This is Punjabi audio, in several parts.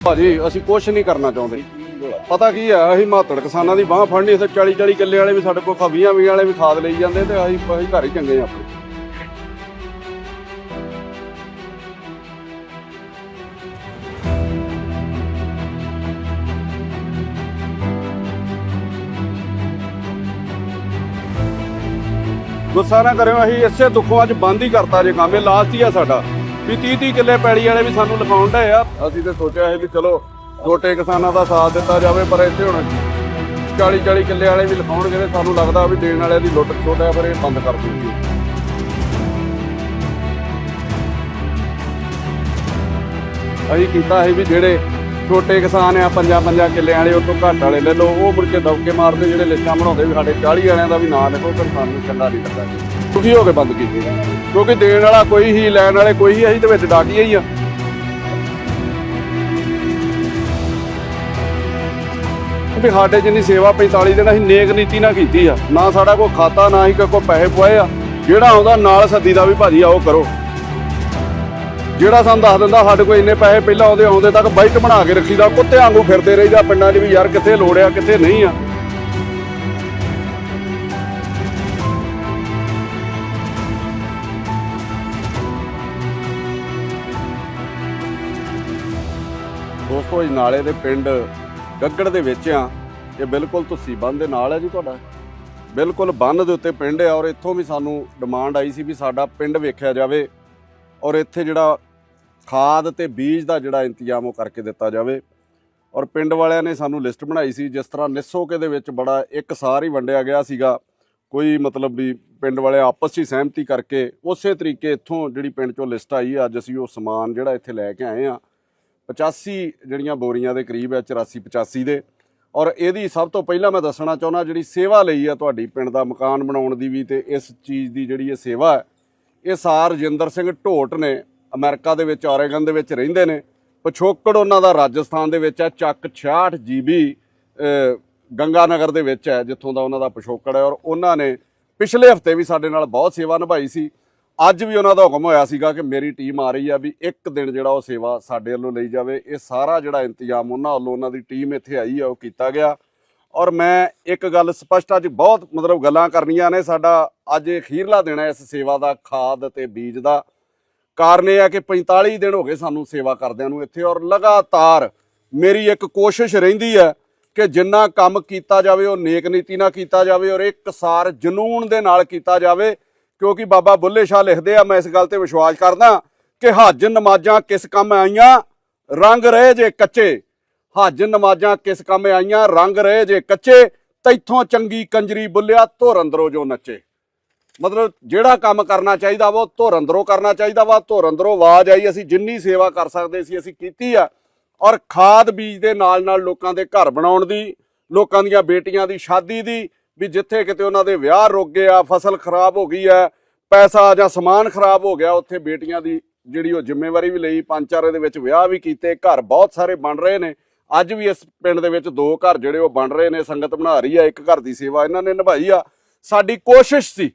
ਭਾਜੀ, ਅਸੀਂ ਕੁਝ ਨਹੀਂ ਕਰਨਾ ਚਾਹੁੰਦੇ। ਪਤਾ ਕੀ ਆ, ਅਸੀਂ ਮਾਤੜ ਕਿਸਾਨਾਂ ਦੀ ਬਾਹ ਫੜਨੀ ਇੱਥੇ 40 40 ਕਿੱਲੇ ਵਾਲੇ ਵੀ ਸਾਡੇ ਕੋਲ ਖਵੀਆਂ ਵੀ ਵਾਲੇ ਵੀ ਖਾਦ ਲਈ ਜਾਂਦੇ ਤੇ ਅਸੀਂ ਅਸੀਂ ਘਰ ਹੀ ਚੰਗੇ ਆ ਗੁੱਸਾ ਨਾ ਕਰਿਓ, ਅਸੀਂ ਇਸੇ ਦੁੱਖੋਂ ਅੱਜ ਬੰਦ ਹੀ ਕਰਤਾ ਜੇ ਕੰਮ, ਇਹ ਲਾਸਟ ਹੀ ਆ ਸਾਡਾ। ਵੀ 30 30 ਕਿੱਲੇ ਪੈੜੀ ਵਾਲੇ ਵੀ ਸਾਨੂੰ ਲਿਖਾਉਣ ਡਏ ਆ। ਅਸੀਂ ਤੇ ਸੋਚਿਆ ਸੀ ਵੀ ਚਲੋ, ਛੋਟੇ ਕਿਸਾਨਾਂ ਦਾ ਸਾਥ ਦਿੱਤਾ ਜਾਵੇ, ਪਰ ਇੱਥੇ ਹੁਣ 40 40 ਕਿੱਲੇ ਵਾਲੇ ਵੀ ਲਿਖਾਉਣਗੇ ਤੇ ਸਾਨੂੰ ਲੱਗਦਾ ਵੀ ਦੇਣ ਵਾਲਿਆਂ ਦੀ ਲੁੱਟ ਛੋਟਾ ਫਿਰ ਇਹ ਬੰਦ ਕਰ ਦੂਗੀ ਅਸੀਂ ਕੀਤਾ ਸੀ ਵੀ ਜਿਹੜੇ ਛੋਟੇ ਕਿਸਾਨ ਆ ਪੰਜਾਂ ਪੰਜਾਂ ਕਿੱਲੇ ਵਾਲੇ, ਉਹ ਤੋਂ ਘੱਟ ਵਾਲੇ ਲੈ ਲਓ। ਉਹ ਮੁੜ ਕੇ ਦੌਕੇ ਮਾਰਦੇ, ਜਿਹੜੇ ਲਿਸਟਾਂ ਬਣਾਉਂਦੇ ਵੀ ਸਾਡੇ 40 ਵਾਲਿਆਂ ਦਾ ਵੀ ਨਾਂ ਲਿਖੋ, ਫਿਰ ਸਾਨੂੰ ਚੰਗਾ ਨਹੀਂ ਲੱਗਦਾ। ਦੁਖੀ ਹੋ ਕੇ ਬੰਦ ਕੀਤੀ। ਕਿਉਂਕਿ ਦੇਣ ਵਾਲਾ ਕੋਈ ਹੀ, ਲੈਣ ਵਾਲੇ ਕੋਈ ਹੀ, ਅਸੀਂ ਤੇ ਵਿੱਚ ਡਾਕੀਏ ਹੀ। ਆ ਵੀ ਸਾਡੇ ਜਿੰਨੀ ਸੇਵਾ 45 ਦਿਨ ਅਸੀਂ ਨੇਕ ਨੀਤੀ ਨਾਲ ਕੀਤੀ ਆ, ਨਾ ਸਾਡਾ ਕੋਈ ਖਾਤਾ, ਨਾ ਹੀ ਕੋਈ ਪੈਸੇ ਪੁਆਏ ਆ। ਜਿਹੜਾ ਆਉਂਦਾ ਨਾਲ ਸੱਦੀ ਦਾ ਵੀ ਭਾਜੀ ਆਓ ਕਰੋ। ਜਿਹੜਾ ਸਾਨੂੰ ਦੱਸ ਦਿੰਦਾ ਸਾਡੇ ਕੋਲ ਇੰਨੇ ਪੈਸੇ ਪਹਿਲਾਂ ਆਉਂਦੇ ਆਉਂਦੇ ਤੱਕ ਬਾਈਟ ਬਣਾ ਕੇ ਰੱਖੀਦਾ, ਕੁੱਤੇ ਵਾਂਗੂ ਫਿਰਦੇ ਰਹੀਦਾ, ਪਿੰਡਾਂ 'ਚ ਵੀ ਯਾਰ ਕਿੱਥੇ ਲੋੜ ਆ, ਕਿੱਥੇ ਨਹੀਂ ਆ। ਦੋਸਤੋ ਨਾਲੇ ਦੇ ਪਿੰਡ ਗੱਗੜ ਦੇ ਵਿੱਚ ਆ। ਇਹ ਬਿਲਕੁਲ ਤੁਸੀਂ ਬੰਨ ਦੇ ਨਾਲ ਹੈ ਜੀ ਤੁਹਾਡਾ। ਬਿਲਕੁਲ ਬੰਨ ਦੇ ਉੱਤੇ ਪਿੰਡ ਹੈ ਔਰ ਇੱਥੋਂ ਵੀ ਸਾਨੂੰ ਡਿਮਾਂਡ ਆਈ ਸੀ ਵੀ ਸਾਡਾ ਪਿੰਡ ਵੇਖਿਆ ਜਾਵੇ ਔਰ ਇੱਥੇ ਜਿਹੜਾ ਖਾਦ ਤੇ ਬੀਜ ਦਾ ਜਿਹੜਾ ਇੰਤਜ਼ਾਮ ਉਹ ਕਰਕੇ ਦਿੱਤਾ ਜਾਵੇ। ਔਰ ਪਿੰਡ ਵਾਲਿਆਂ ਨੇ ਸਾਨੂੰ ਲਿਸਟ ਬਣਾਈ ਸੀ, ਜਿਸ ਤਰ੍ਹਾਂ ਨਿਸੋਕੇ ਦੇ ਵਿੱਚ ਬੜਾ ਇੱਕ ਸਾਰ ਹੀ ਵੰਡਿਆ ਗਿਆ ਸੀਗਾ। ਕੋਈ ਮਤਲਬ ਵੀ ਪਿੰਡ ਵਾਲੇ ਆਪਸ 'ਚ ਹੀ ਸਹਿਮਤੀ ਕਰਕੇ ਉਸੇ ਤਰੀਕੇ ਇੱਥੋਂ ਜਿਹੜੀ ਪਿੰਡ 'ਚੋਂ ਲਿਸਟ ਆਈ ਅੱਜ ਅਸੀਂ ਉਹ ਸਮਾਨ ਜਿਹੜਾ ਇੱਥੇ ਲੈ ਕੇ ਆਏ ਆ 85 ਜਿਹੜੀਆਂ ਬੋਰੀਆਂ ਦੇ ਕਰੀਬ ਹੈ 84 85 ਦੇ। ਔਰ ਇਹਦੀ ਸਭ ਤੋਂ ਪਹਿਲਾਂ ਮੈਂ ਦੱਸਣਾ ਚਾਹੁੰਦਾ, ਜਿਹੜੀ ਸੇਵਾ ਲਈ ਆ ਤੁਹਾਡੀ ਪਿੰਡ ਦਾ ਮਕਾਨ ਬਣਾਉਣ ਦੀ ਵੀ ਤੇ ਇਸ ਚੀਜ਼ ਦੀ ਜਿਹੜੀ ਇਹ ਸੇਵਾ ਹੈ, ਇਹ ਸਾਰ ਰਜਿੰਦਰ ਸਿੰਘ ਢੋਟ ਨੇ ਅਮਰੀਕਾ ਦੇ ਵਿੱਚ ਔਰੇਗਨ ਦੇ ਵਿੱਚ ਰਹਿੰਦੇ ਨੇ। ਪਿਛੋਕੜ ਉਹਨਾਂ ਦਾ ਰਾਜਸਥਾਨ ਦੇ ਵਿੱਚ ਹੈ, ਚੱਕ 66 ਜੀਬੀ ਗੰਗਾਨਗਰ ਦੇ ਵਿੱਚ ਹੈ, ਜਿੱਥੋਂ ਦਾ ਉਹਨਾਂ ਦਾ ਪਿਛੋਕੜ ਹੈ। ਔਰ ਉਹਨਾਂ ਨੇ ਪਿਛਲੇ ਹਫ਼ਤੇ ਵੀ ਸਾਡੇ ਨਾਲ ਬਹੁਤ ਸੇਵਾ ਨਿਭਾਈ ਸੀ। ਅੱਜ ਵੀ ਉਹਨਾਂ ਦਾ ਹੁਕਮ ਹੋਇਆ ਸੀਗਾ ਕਿ ਮੇਰੀ ਟੀਮ ਆ ਰਹੀ ਆ ਵੀ ਇੱਕ ਦਿਨ ਜਿਹੜਾ ਉਹ ਸੇਵਾ ਸਾਡੇ ਵੱਲੋਂ ਲਈ ਜਾਵੇ। ਇਹ ਸਾਰਾ ਜਿਹੜਾ ਇੰਤਜ਼ਾਮ ਉਹਨਾਂ ਵੱਲੋਂ ਉਹਨਾਂ ਦੀ ਟੀਮ ਇੱਥੇ ਆਈ ਆ, ਉਹ ਕੀਤਾ ਗਿਆ। ਔਰ ਮੈਂ ਇੱਕ ਗੱਲ ਸਪਸ਼ਟ ਅੱਜ ਬਹੁਤ ਮਤਲਬ ਗੱਲਾਂ ਕਰਨੀਆਂ ਨੇ। ਸਾਡਾ ਅੱਜ ਇਹ ਅਖੀਰਲਾ ਦਿਨ ਹੈ ਇਸ ਸੇਵਾ ਦਾ, ਖਾਦ ਤੇ ਬੀਜ ਦਾ। ਕਾਰਨ ਇਹ ਆ ਕਿ 45 ਦਿਨ ਹੋ ਗਏ ਸਾਨੂੰ ਸੇਵਾ ਕਰਦਿਆਂ ਨੂੰ ਇੱਥੇ ਔਰ ਲਗਾਤਾਰ ਮੇਰੀ ਇੱਕ ਕੋਸ਼ਿਸ਼ ਰਹਿੰਦੀ ਹੈ ਕਿ ਜਿੰਨਾ ਕੰਮ ਕੀਤਾ ਜਾਵੇ, ਉਹ ਨੇਕ ਨੀਤੀ ਨਾਲ ਕੀਤਾ ਜਾਵੇ ਔਰ ਇੱਕ ਸਾਰ ਜਨੂਨ ਦੇ ਨਾਲ ਕੀਤਾ ਜਾਵੇ। ਕਿਉਂਕਿ ਬਾਬਾ ਬੁੱਲੇ ਸ਼ਾਹ ਲਿਖਦੇ ਆ, ਮੈਂ ਇਸ ਗੱਲ ਤੇ ਵਿਸ਼ਵਾਸ ਕਰਦਾ ਕਿ ਹੱਜ ਨਮਾਜ਼ਾਂ ਕਿਸ ਕੰਮ ਆਈਆਂ? ਰੰਗ ਰਹੇ ਜੇ ਕੱਚੇ। ਹੱਜ ਨਮਾਜ਼ਾਂ ਕਿਸ ਕੰਮ ਆਈਆਂ? ਰੰਗ ਰਹੇ ਜੇ ਕੱਚੇ। ਤੈਥੋਂ ਚੰਗੀ ਕੰਜਰੀ ਬੁੱਲਿਆ, ਧੁਰ ਅੰਦਰੋਂ ਜੋ ਨੱਚੇ। ਮਤਲਬ ਜਿਹੜਾ ਕੰਮ ਕਰਨਾ ਚਾਹੀਦਾ ਵਾ, ਉਹ ਧੁਰ ਅੰਦਰੋਂ ਕਰਨਾ ਚਾਹੀਦਾ ਵਾ। ਧੁਰ ਅੰਦਰੋਂ ਆਵਾਜ਼ ਆਈ, ਅਸੀਂ ਜਿੰਨੀ ਸੇਵਾ ਕਰ ਸਕਦੇ ਸੀ, ਅਸੀਂ ਕੀਤੀ ਆ। ਔਰ ਖਾਦ ਬੀਜ ਦੇ ਨਾਲ ਨਾਲ ਲੋਕਾਂ ਦੇ ਘਰ ਬਣਾਉਣ ਦੀ, ਲੋਕਾਂ ਦੀਆਂ ਬੇਟੀਆਂ ਦੀ, ਸ਼ਾਦੀ ਦੀ ਵੀ ਜਿੱਥੇ ਕਿਤੇ ਉਹਨਾਂ ਦੇ ਵਿਆਹ ਰੁਕ ਗਏ ਆ, ਫਸਲ ਖਰਾਬ ਹੋ ਗਈ ਹੈ, ਪੈਸਾ ਜਾਂ ਸਮਾਨ ਖਰਾਬ ਹੋ ਗਿਆ, ਉੱਥੇ ਬੇਟੀਆਂ ਦੀ ਜਿਹੜੀ ਉਹ ਜ਼ਿੰਮੇਵਾਰੀ ਵੀ ਲਈ ਪੰਜ ਚਾਰੇ ਦੇ ਵਿੱਚ ਵਿਆਹ ਵੀ ਕੀਤੇ, ਘਰ ਬਹੁਤ ਸਾਰੇ ਬਣ ਰਹੇ ਨੇ। ਅੱਜ ਵੀ ਇਸ ਪਿੰਡ ਦੇ ਵਿੱਚ ਦੋ ਘਰ ਜਿਹੜੇ ਉਹ ਬਣ ਰਹੇ ਨੇ, ਸੰਗਤ ਬਣਾ ਰਹੀ ਆ, ਇੱਕ ਘਰ ਦੀ ਸੇਵਾ ਇਹਨਾਂ ਨੇ ਨਿਭਾਈ ਆ। ਸਾਡੀ ਕੋਸ਼ਿਸ਼ ਸੀ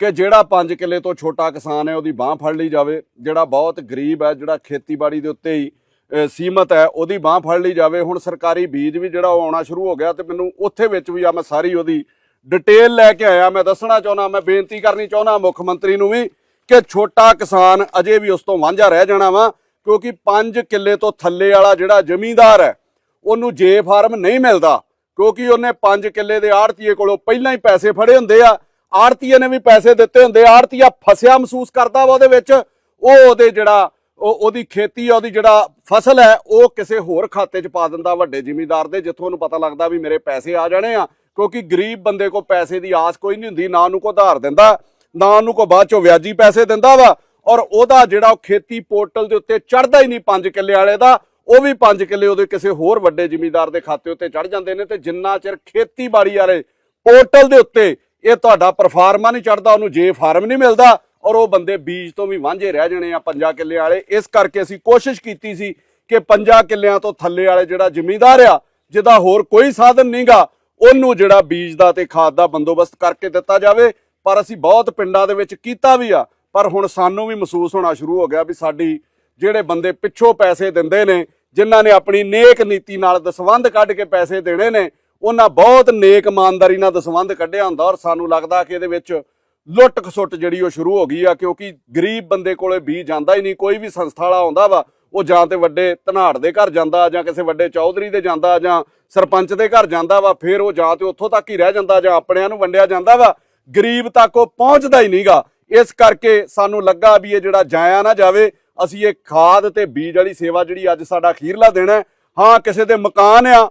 ਕਿ ਜਿਹੜਾ 5 ਕਿੱਲੇ ਤੋਂ ਛੋਟਾ ਕਿਸਾਨ ਹੈ, ਉਹਦੀ ਬਾਹ ਫੜ ਲਈ ਜਾਵੇ, ਜਿਹੜਾ ਬਹੁਤ ਗਰੀਬ ਹੈ, ਜਿਹੜਾ ਖੇਤੀਬਾੜੀ ਦੇ ਉੱਤੇ ਹੀ ਸੀਮਤ ਹੈ, ਉਹਦੀ ਬਾਹ ਫੜ ਲਈ ਜਾਵੇ। ਹੁਣ ਸਰਕਾਰੀ ਬੀਜ ਵੀ ਜਿਹੜਾ ਉਹ ਆਉਣਾ ਸ਼ੁਰੂ ਹੋ ਗਿਆ ਤੇ ਮੈਨੂੰ ਉੱਥੇ ਵਿੱਚ ਵੀ ਆ, ਮੈਂ ਸਾਰੀ ਉਹਦੀ ਡਿਟੇਲ ਲੈ ਕੇ ਆਇਆ। ਮੈਂ ਦੱਸਣਾ ਚਾਹੁੰਦਾ, ਮੈਂ ਬੇਨਤੀ ਕਰਨੀ ਚਾਹੁੰਦਾ ਮੁੱਖ ਮੰਤਰੀ ਨੂੰ ਵੀ ਕਿ ਛੋਟਾ ਕਿਸਾਨ ਅਜੇ ਵੀ ਉਸ ਤੋਂ ਵਾਂਝਾ ਰਹਿ ਜਾਣਾ ਵਾ, ਕਿਉਂਕਿ 5 ਕਿੱਲੇ ਤੋਂ ਥੱਲੇ ਵਾਲਾ ਜਿਹੜਾ ਜ਼ਮੀਂਦਾਰ ਹੈ, ਉਹਨੂੰ ਜੇ ਫਾਰਮ ਨਹੀਂ ਮਿਲਦਾ, ਕਿਉਂਕਿ ਉਹਨੇ 5 ਕਿੱਲੇ ਦੇ ਆੜਤੀਏ ਕੋਲੋਂ ਪਹਿਲਾਂ ਹੀ ਪੈਸੇ ਫੜੇ ਹੁੰਦੇ ਆ। ਆੜਤੀਏ ਨੇ ਵੀ ਪੈਸੇ ਦਿੱਤੇ ਹੁੰਦੇ ਆੜਤੀਆ ਫਸਿਆ ਮਹਿਸੂਸ ਕਰਦਾ ਵਾ ਉਹਦੇ ਵਿੱਚ, ਉਹ ਉਹਦੇ ਜਿਹੜਾ ਉਹ ਉਹਦੀ ਖੇਤੀ ਆ, ਉਹਦੀ ਜਿਹੜਾ ਫਸਲ ਹੈ, ਉਹ ਕਿਸੇ ਹੋਰ ਖਾਤੇ 'ਚ ਪਾ ਦਿੰਦਾ ਵੱਡੇ ਜ਼ਿਮੀਂਦਾਰ ਦੇ, ਜਿੱਥੋਂ ਉਹਨੂੰ ਪਤਾ ਲੱਗਦਾ ਵੀ ਮੇਰੇ ਪੈਸੇ ਆ ਜਾਣੇ ਆ। ਕਿਉਂਕਿ ਗਰੀਬ ਬੰਦੇ ਕੋ ਪੈਸੇ ਦੀ ਆਸ ਕੋਈ ਨਹੀਂ ਹੁੰਦੀ, ਨਾ ਉਹਨੂੰ ਕੋ ਉਧਾਰ ਦਿੰਦਾ, ਨਾ ਉਹਨੂੰ ਕੋ ਬਾਅਦ ਚੋਂ ਵਿਆਜੀ ਪੈਸੇ ਦਿੰਦਾ ਵਾ। ਔਰ ਉਹਦਾ ਜਿਹੜਾ ਉਹ ਖੇਤੀ ਪੋਰਟਲ ਦੇ ਉੱਤੇ ਚੜਦਾ ਹੀ ਨਹੀਂ 5 ਕਿੱਲੇ ਵਾਲੇ ਦਾ, ਉਹ ਵੀ 5 ਕਿੱਲੇ ਉਹਦੇ ਕਿਸੇ ਹੋਰ ਵੱਡੇ ਜ਼ਿਮੀਂਦਾਰ ਦੇ ਖਾਤੇ ਉੱਤੇ ਚੜ ਜਾਂਦੇ ਨੇ ਤੇ ਜਿੰਨਾ ਚਿਰ ਖੇਤੀਬਾੜੀ ਵਾਲੇ ਪੋਰਟਲ ਦੇ ਉੱਤੇ ਇਹ ਤੁਹਾਡਾ ਪਰਫਾਰਮਾ ਨਹੀਂ ਚੜਦਾ ਉਹਨੂੰ ਜੇ ਫਾਰਮ ਨਹੀਂ ਮਿਲਦਾ ਔਰ ਉਹ ਬੰਦੇ ਬੀਜ ਤੋਂ ਵੀ ਵਾਂਝੇ ਰਹਿ ਜਾਣੇ ਆ ਪੰਜਾਂ ਕਿੱਲੇ ਵਾਲੇ। ਇਸ ਕਰਕੇ ਅਸੀਂ ਕੋਸ਼ਿਸ਼ ਕੀਤੀ ਸੀ ਕਿ ਪੰਜਾਂ ਕਿੱਲਿਆਂ ਤੋਂ ਥੱਲੇ ਵਾਲੇ ਜਿਹੜਾ ਜ਼ਿਮੀਂਦਾਰ ਆ, ਜਿਹਦਾ ਹੋਰ ਕੋਈ ਸਾਧਨ ਨਹੀਂਗਾ, ਉਹਨੂੰ ਜਿਹੜਾ ਬੀਜ ਦਾ ਤੇ ਖਾਦ ਦਾ ਬੰਦੋਬਸਤ ਕਰਕੇ ਦਿੱਤਾ ਜਾਵੇ। ਪਰ ਅਸੀਂ ਬਹੁਤ ਪਿੰਡਾਂ ਦੇ ਵਿੱਚ ਕੀਤਾ ਵੀ ਆ, ਪਰ ਹੁਣ ਸਾਨੂੰ ਵੀ ਮਹਿਸੂਸ ਹੋਣਾ ਸ਼ੁਰੂ ਹੋ ਗਿਆ ਵੀ ਸਾਡੀ ਜਿਹੜੇ ਬੰਦੇ ਪਿੱਛੋਂ ਪੈਸੇ ਦਿੰਦੇ ਨੇ, ਜਿਨ੍ਹਾਂ ਨੇ ਆਪਣੀ ਨੇਕ ਨੀਤੀ ਨਾਲ ਦਸਵੰਧ ਕੱਢ ਕੇ ਪੈਸੇ ਦੇਣੇ ਨੇ, ਉਹਨਾਂ ਬਹੁਤ ਨੇਕ ਇਮਾਨਦਾਰੀ ਨਾਲ ਦਸਵੰਧ ਕੱਢਿਆ ਹੁੰਦਾ ਔਰ ਸਾਨੂੰ ਲੱਗਦਾ ਕਿ ਇਹਦੇ ਵਿੱਚ ਲੁੱਟ ਖਸੁੱਟ ਜਿਹੜੀ ਉਹ ਸ਼ੁਰੂ ਹੋ ਗਈ ਆ, ਕਿਉਂਕਿ ਗਰੀਬ ਬੰਦੇ ਕੋਲੇ ਵੀ ਜਾਂਦਾ ਹੀ ਨਹੀਂ, ਕੋਈ ਵੀ ਸੰਸਥਾ ਵਾਲਾ ਆਉਂਦਾ ਵਾ, ਉਹ ਜਾਂ ਤੇ ਵੱਡੇ ਧਨਾੜ ਦੇ ਘਰ ਜਾਂਦਾ, ਜਾਂ ਕਿਸੇ ਵੱਡੇ ਚੌਧਰੀ ਦੇ ਜਾਂਦਾ, ਜਾਂ ਸਰਪੰਚ ਦੇ ਘਰ ਜਾਂਦਾ ਵਾ, ਫਿਰ ਉਹ ਜਾਂ ਤੇ ਉੱਥੋਂ ਤੱਕ ਹੀ ਰਹਿ ਜਾਂਦਾ, ਜਾਂ ਆਪਣਿਆਂ ਨੂੰ ਵੰਡਿਆ ਜਾਂਦਾ ਵਾ, ਗਰੀਬ ਤੱਕ ਉਹ ਪਹੁੰਚਦਾ ਹੀ ਨਹੀਂਗਾ। ਇਸ ਕਰਕੇ ਸਾਨੂੰ ਲੱਗਾ ਵੀ ਇਹ ਜਿਹੜਾ ਜਾਇਆ ਨਾ ਜਾਵੇ, ਅਸੀਂ ਇਹ ਖਾਦ ਤੇ ਬੀਜ ਵਾਲੀ ਸੇਵਾ ਜਿਹੜੀ ਅੱਜ ਸਾਡਾ ਅਖੀਰਲਾ ਦਿਨ ਹੈ, ਹਾਂ, ਕਿਸੇ ਦੇ ਮਕਾਨ ਆ,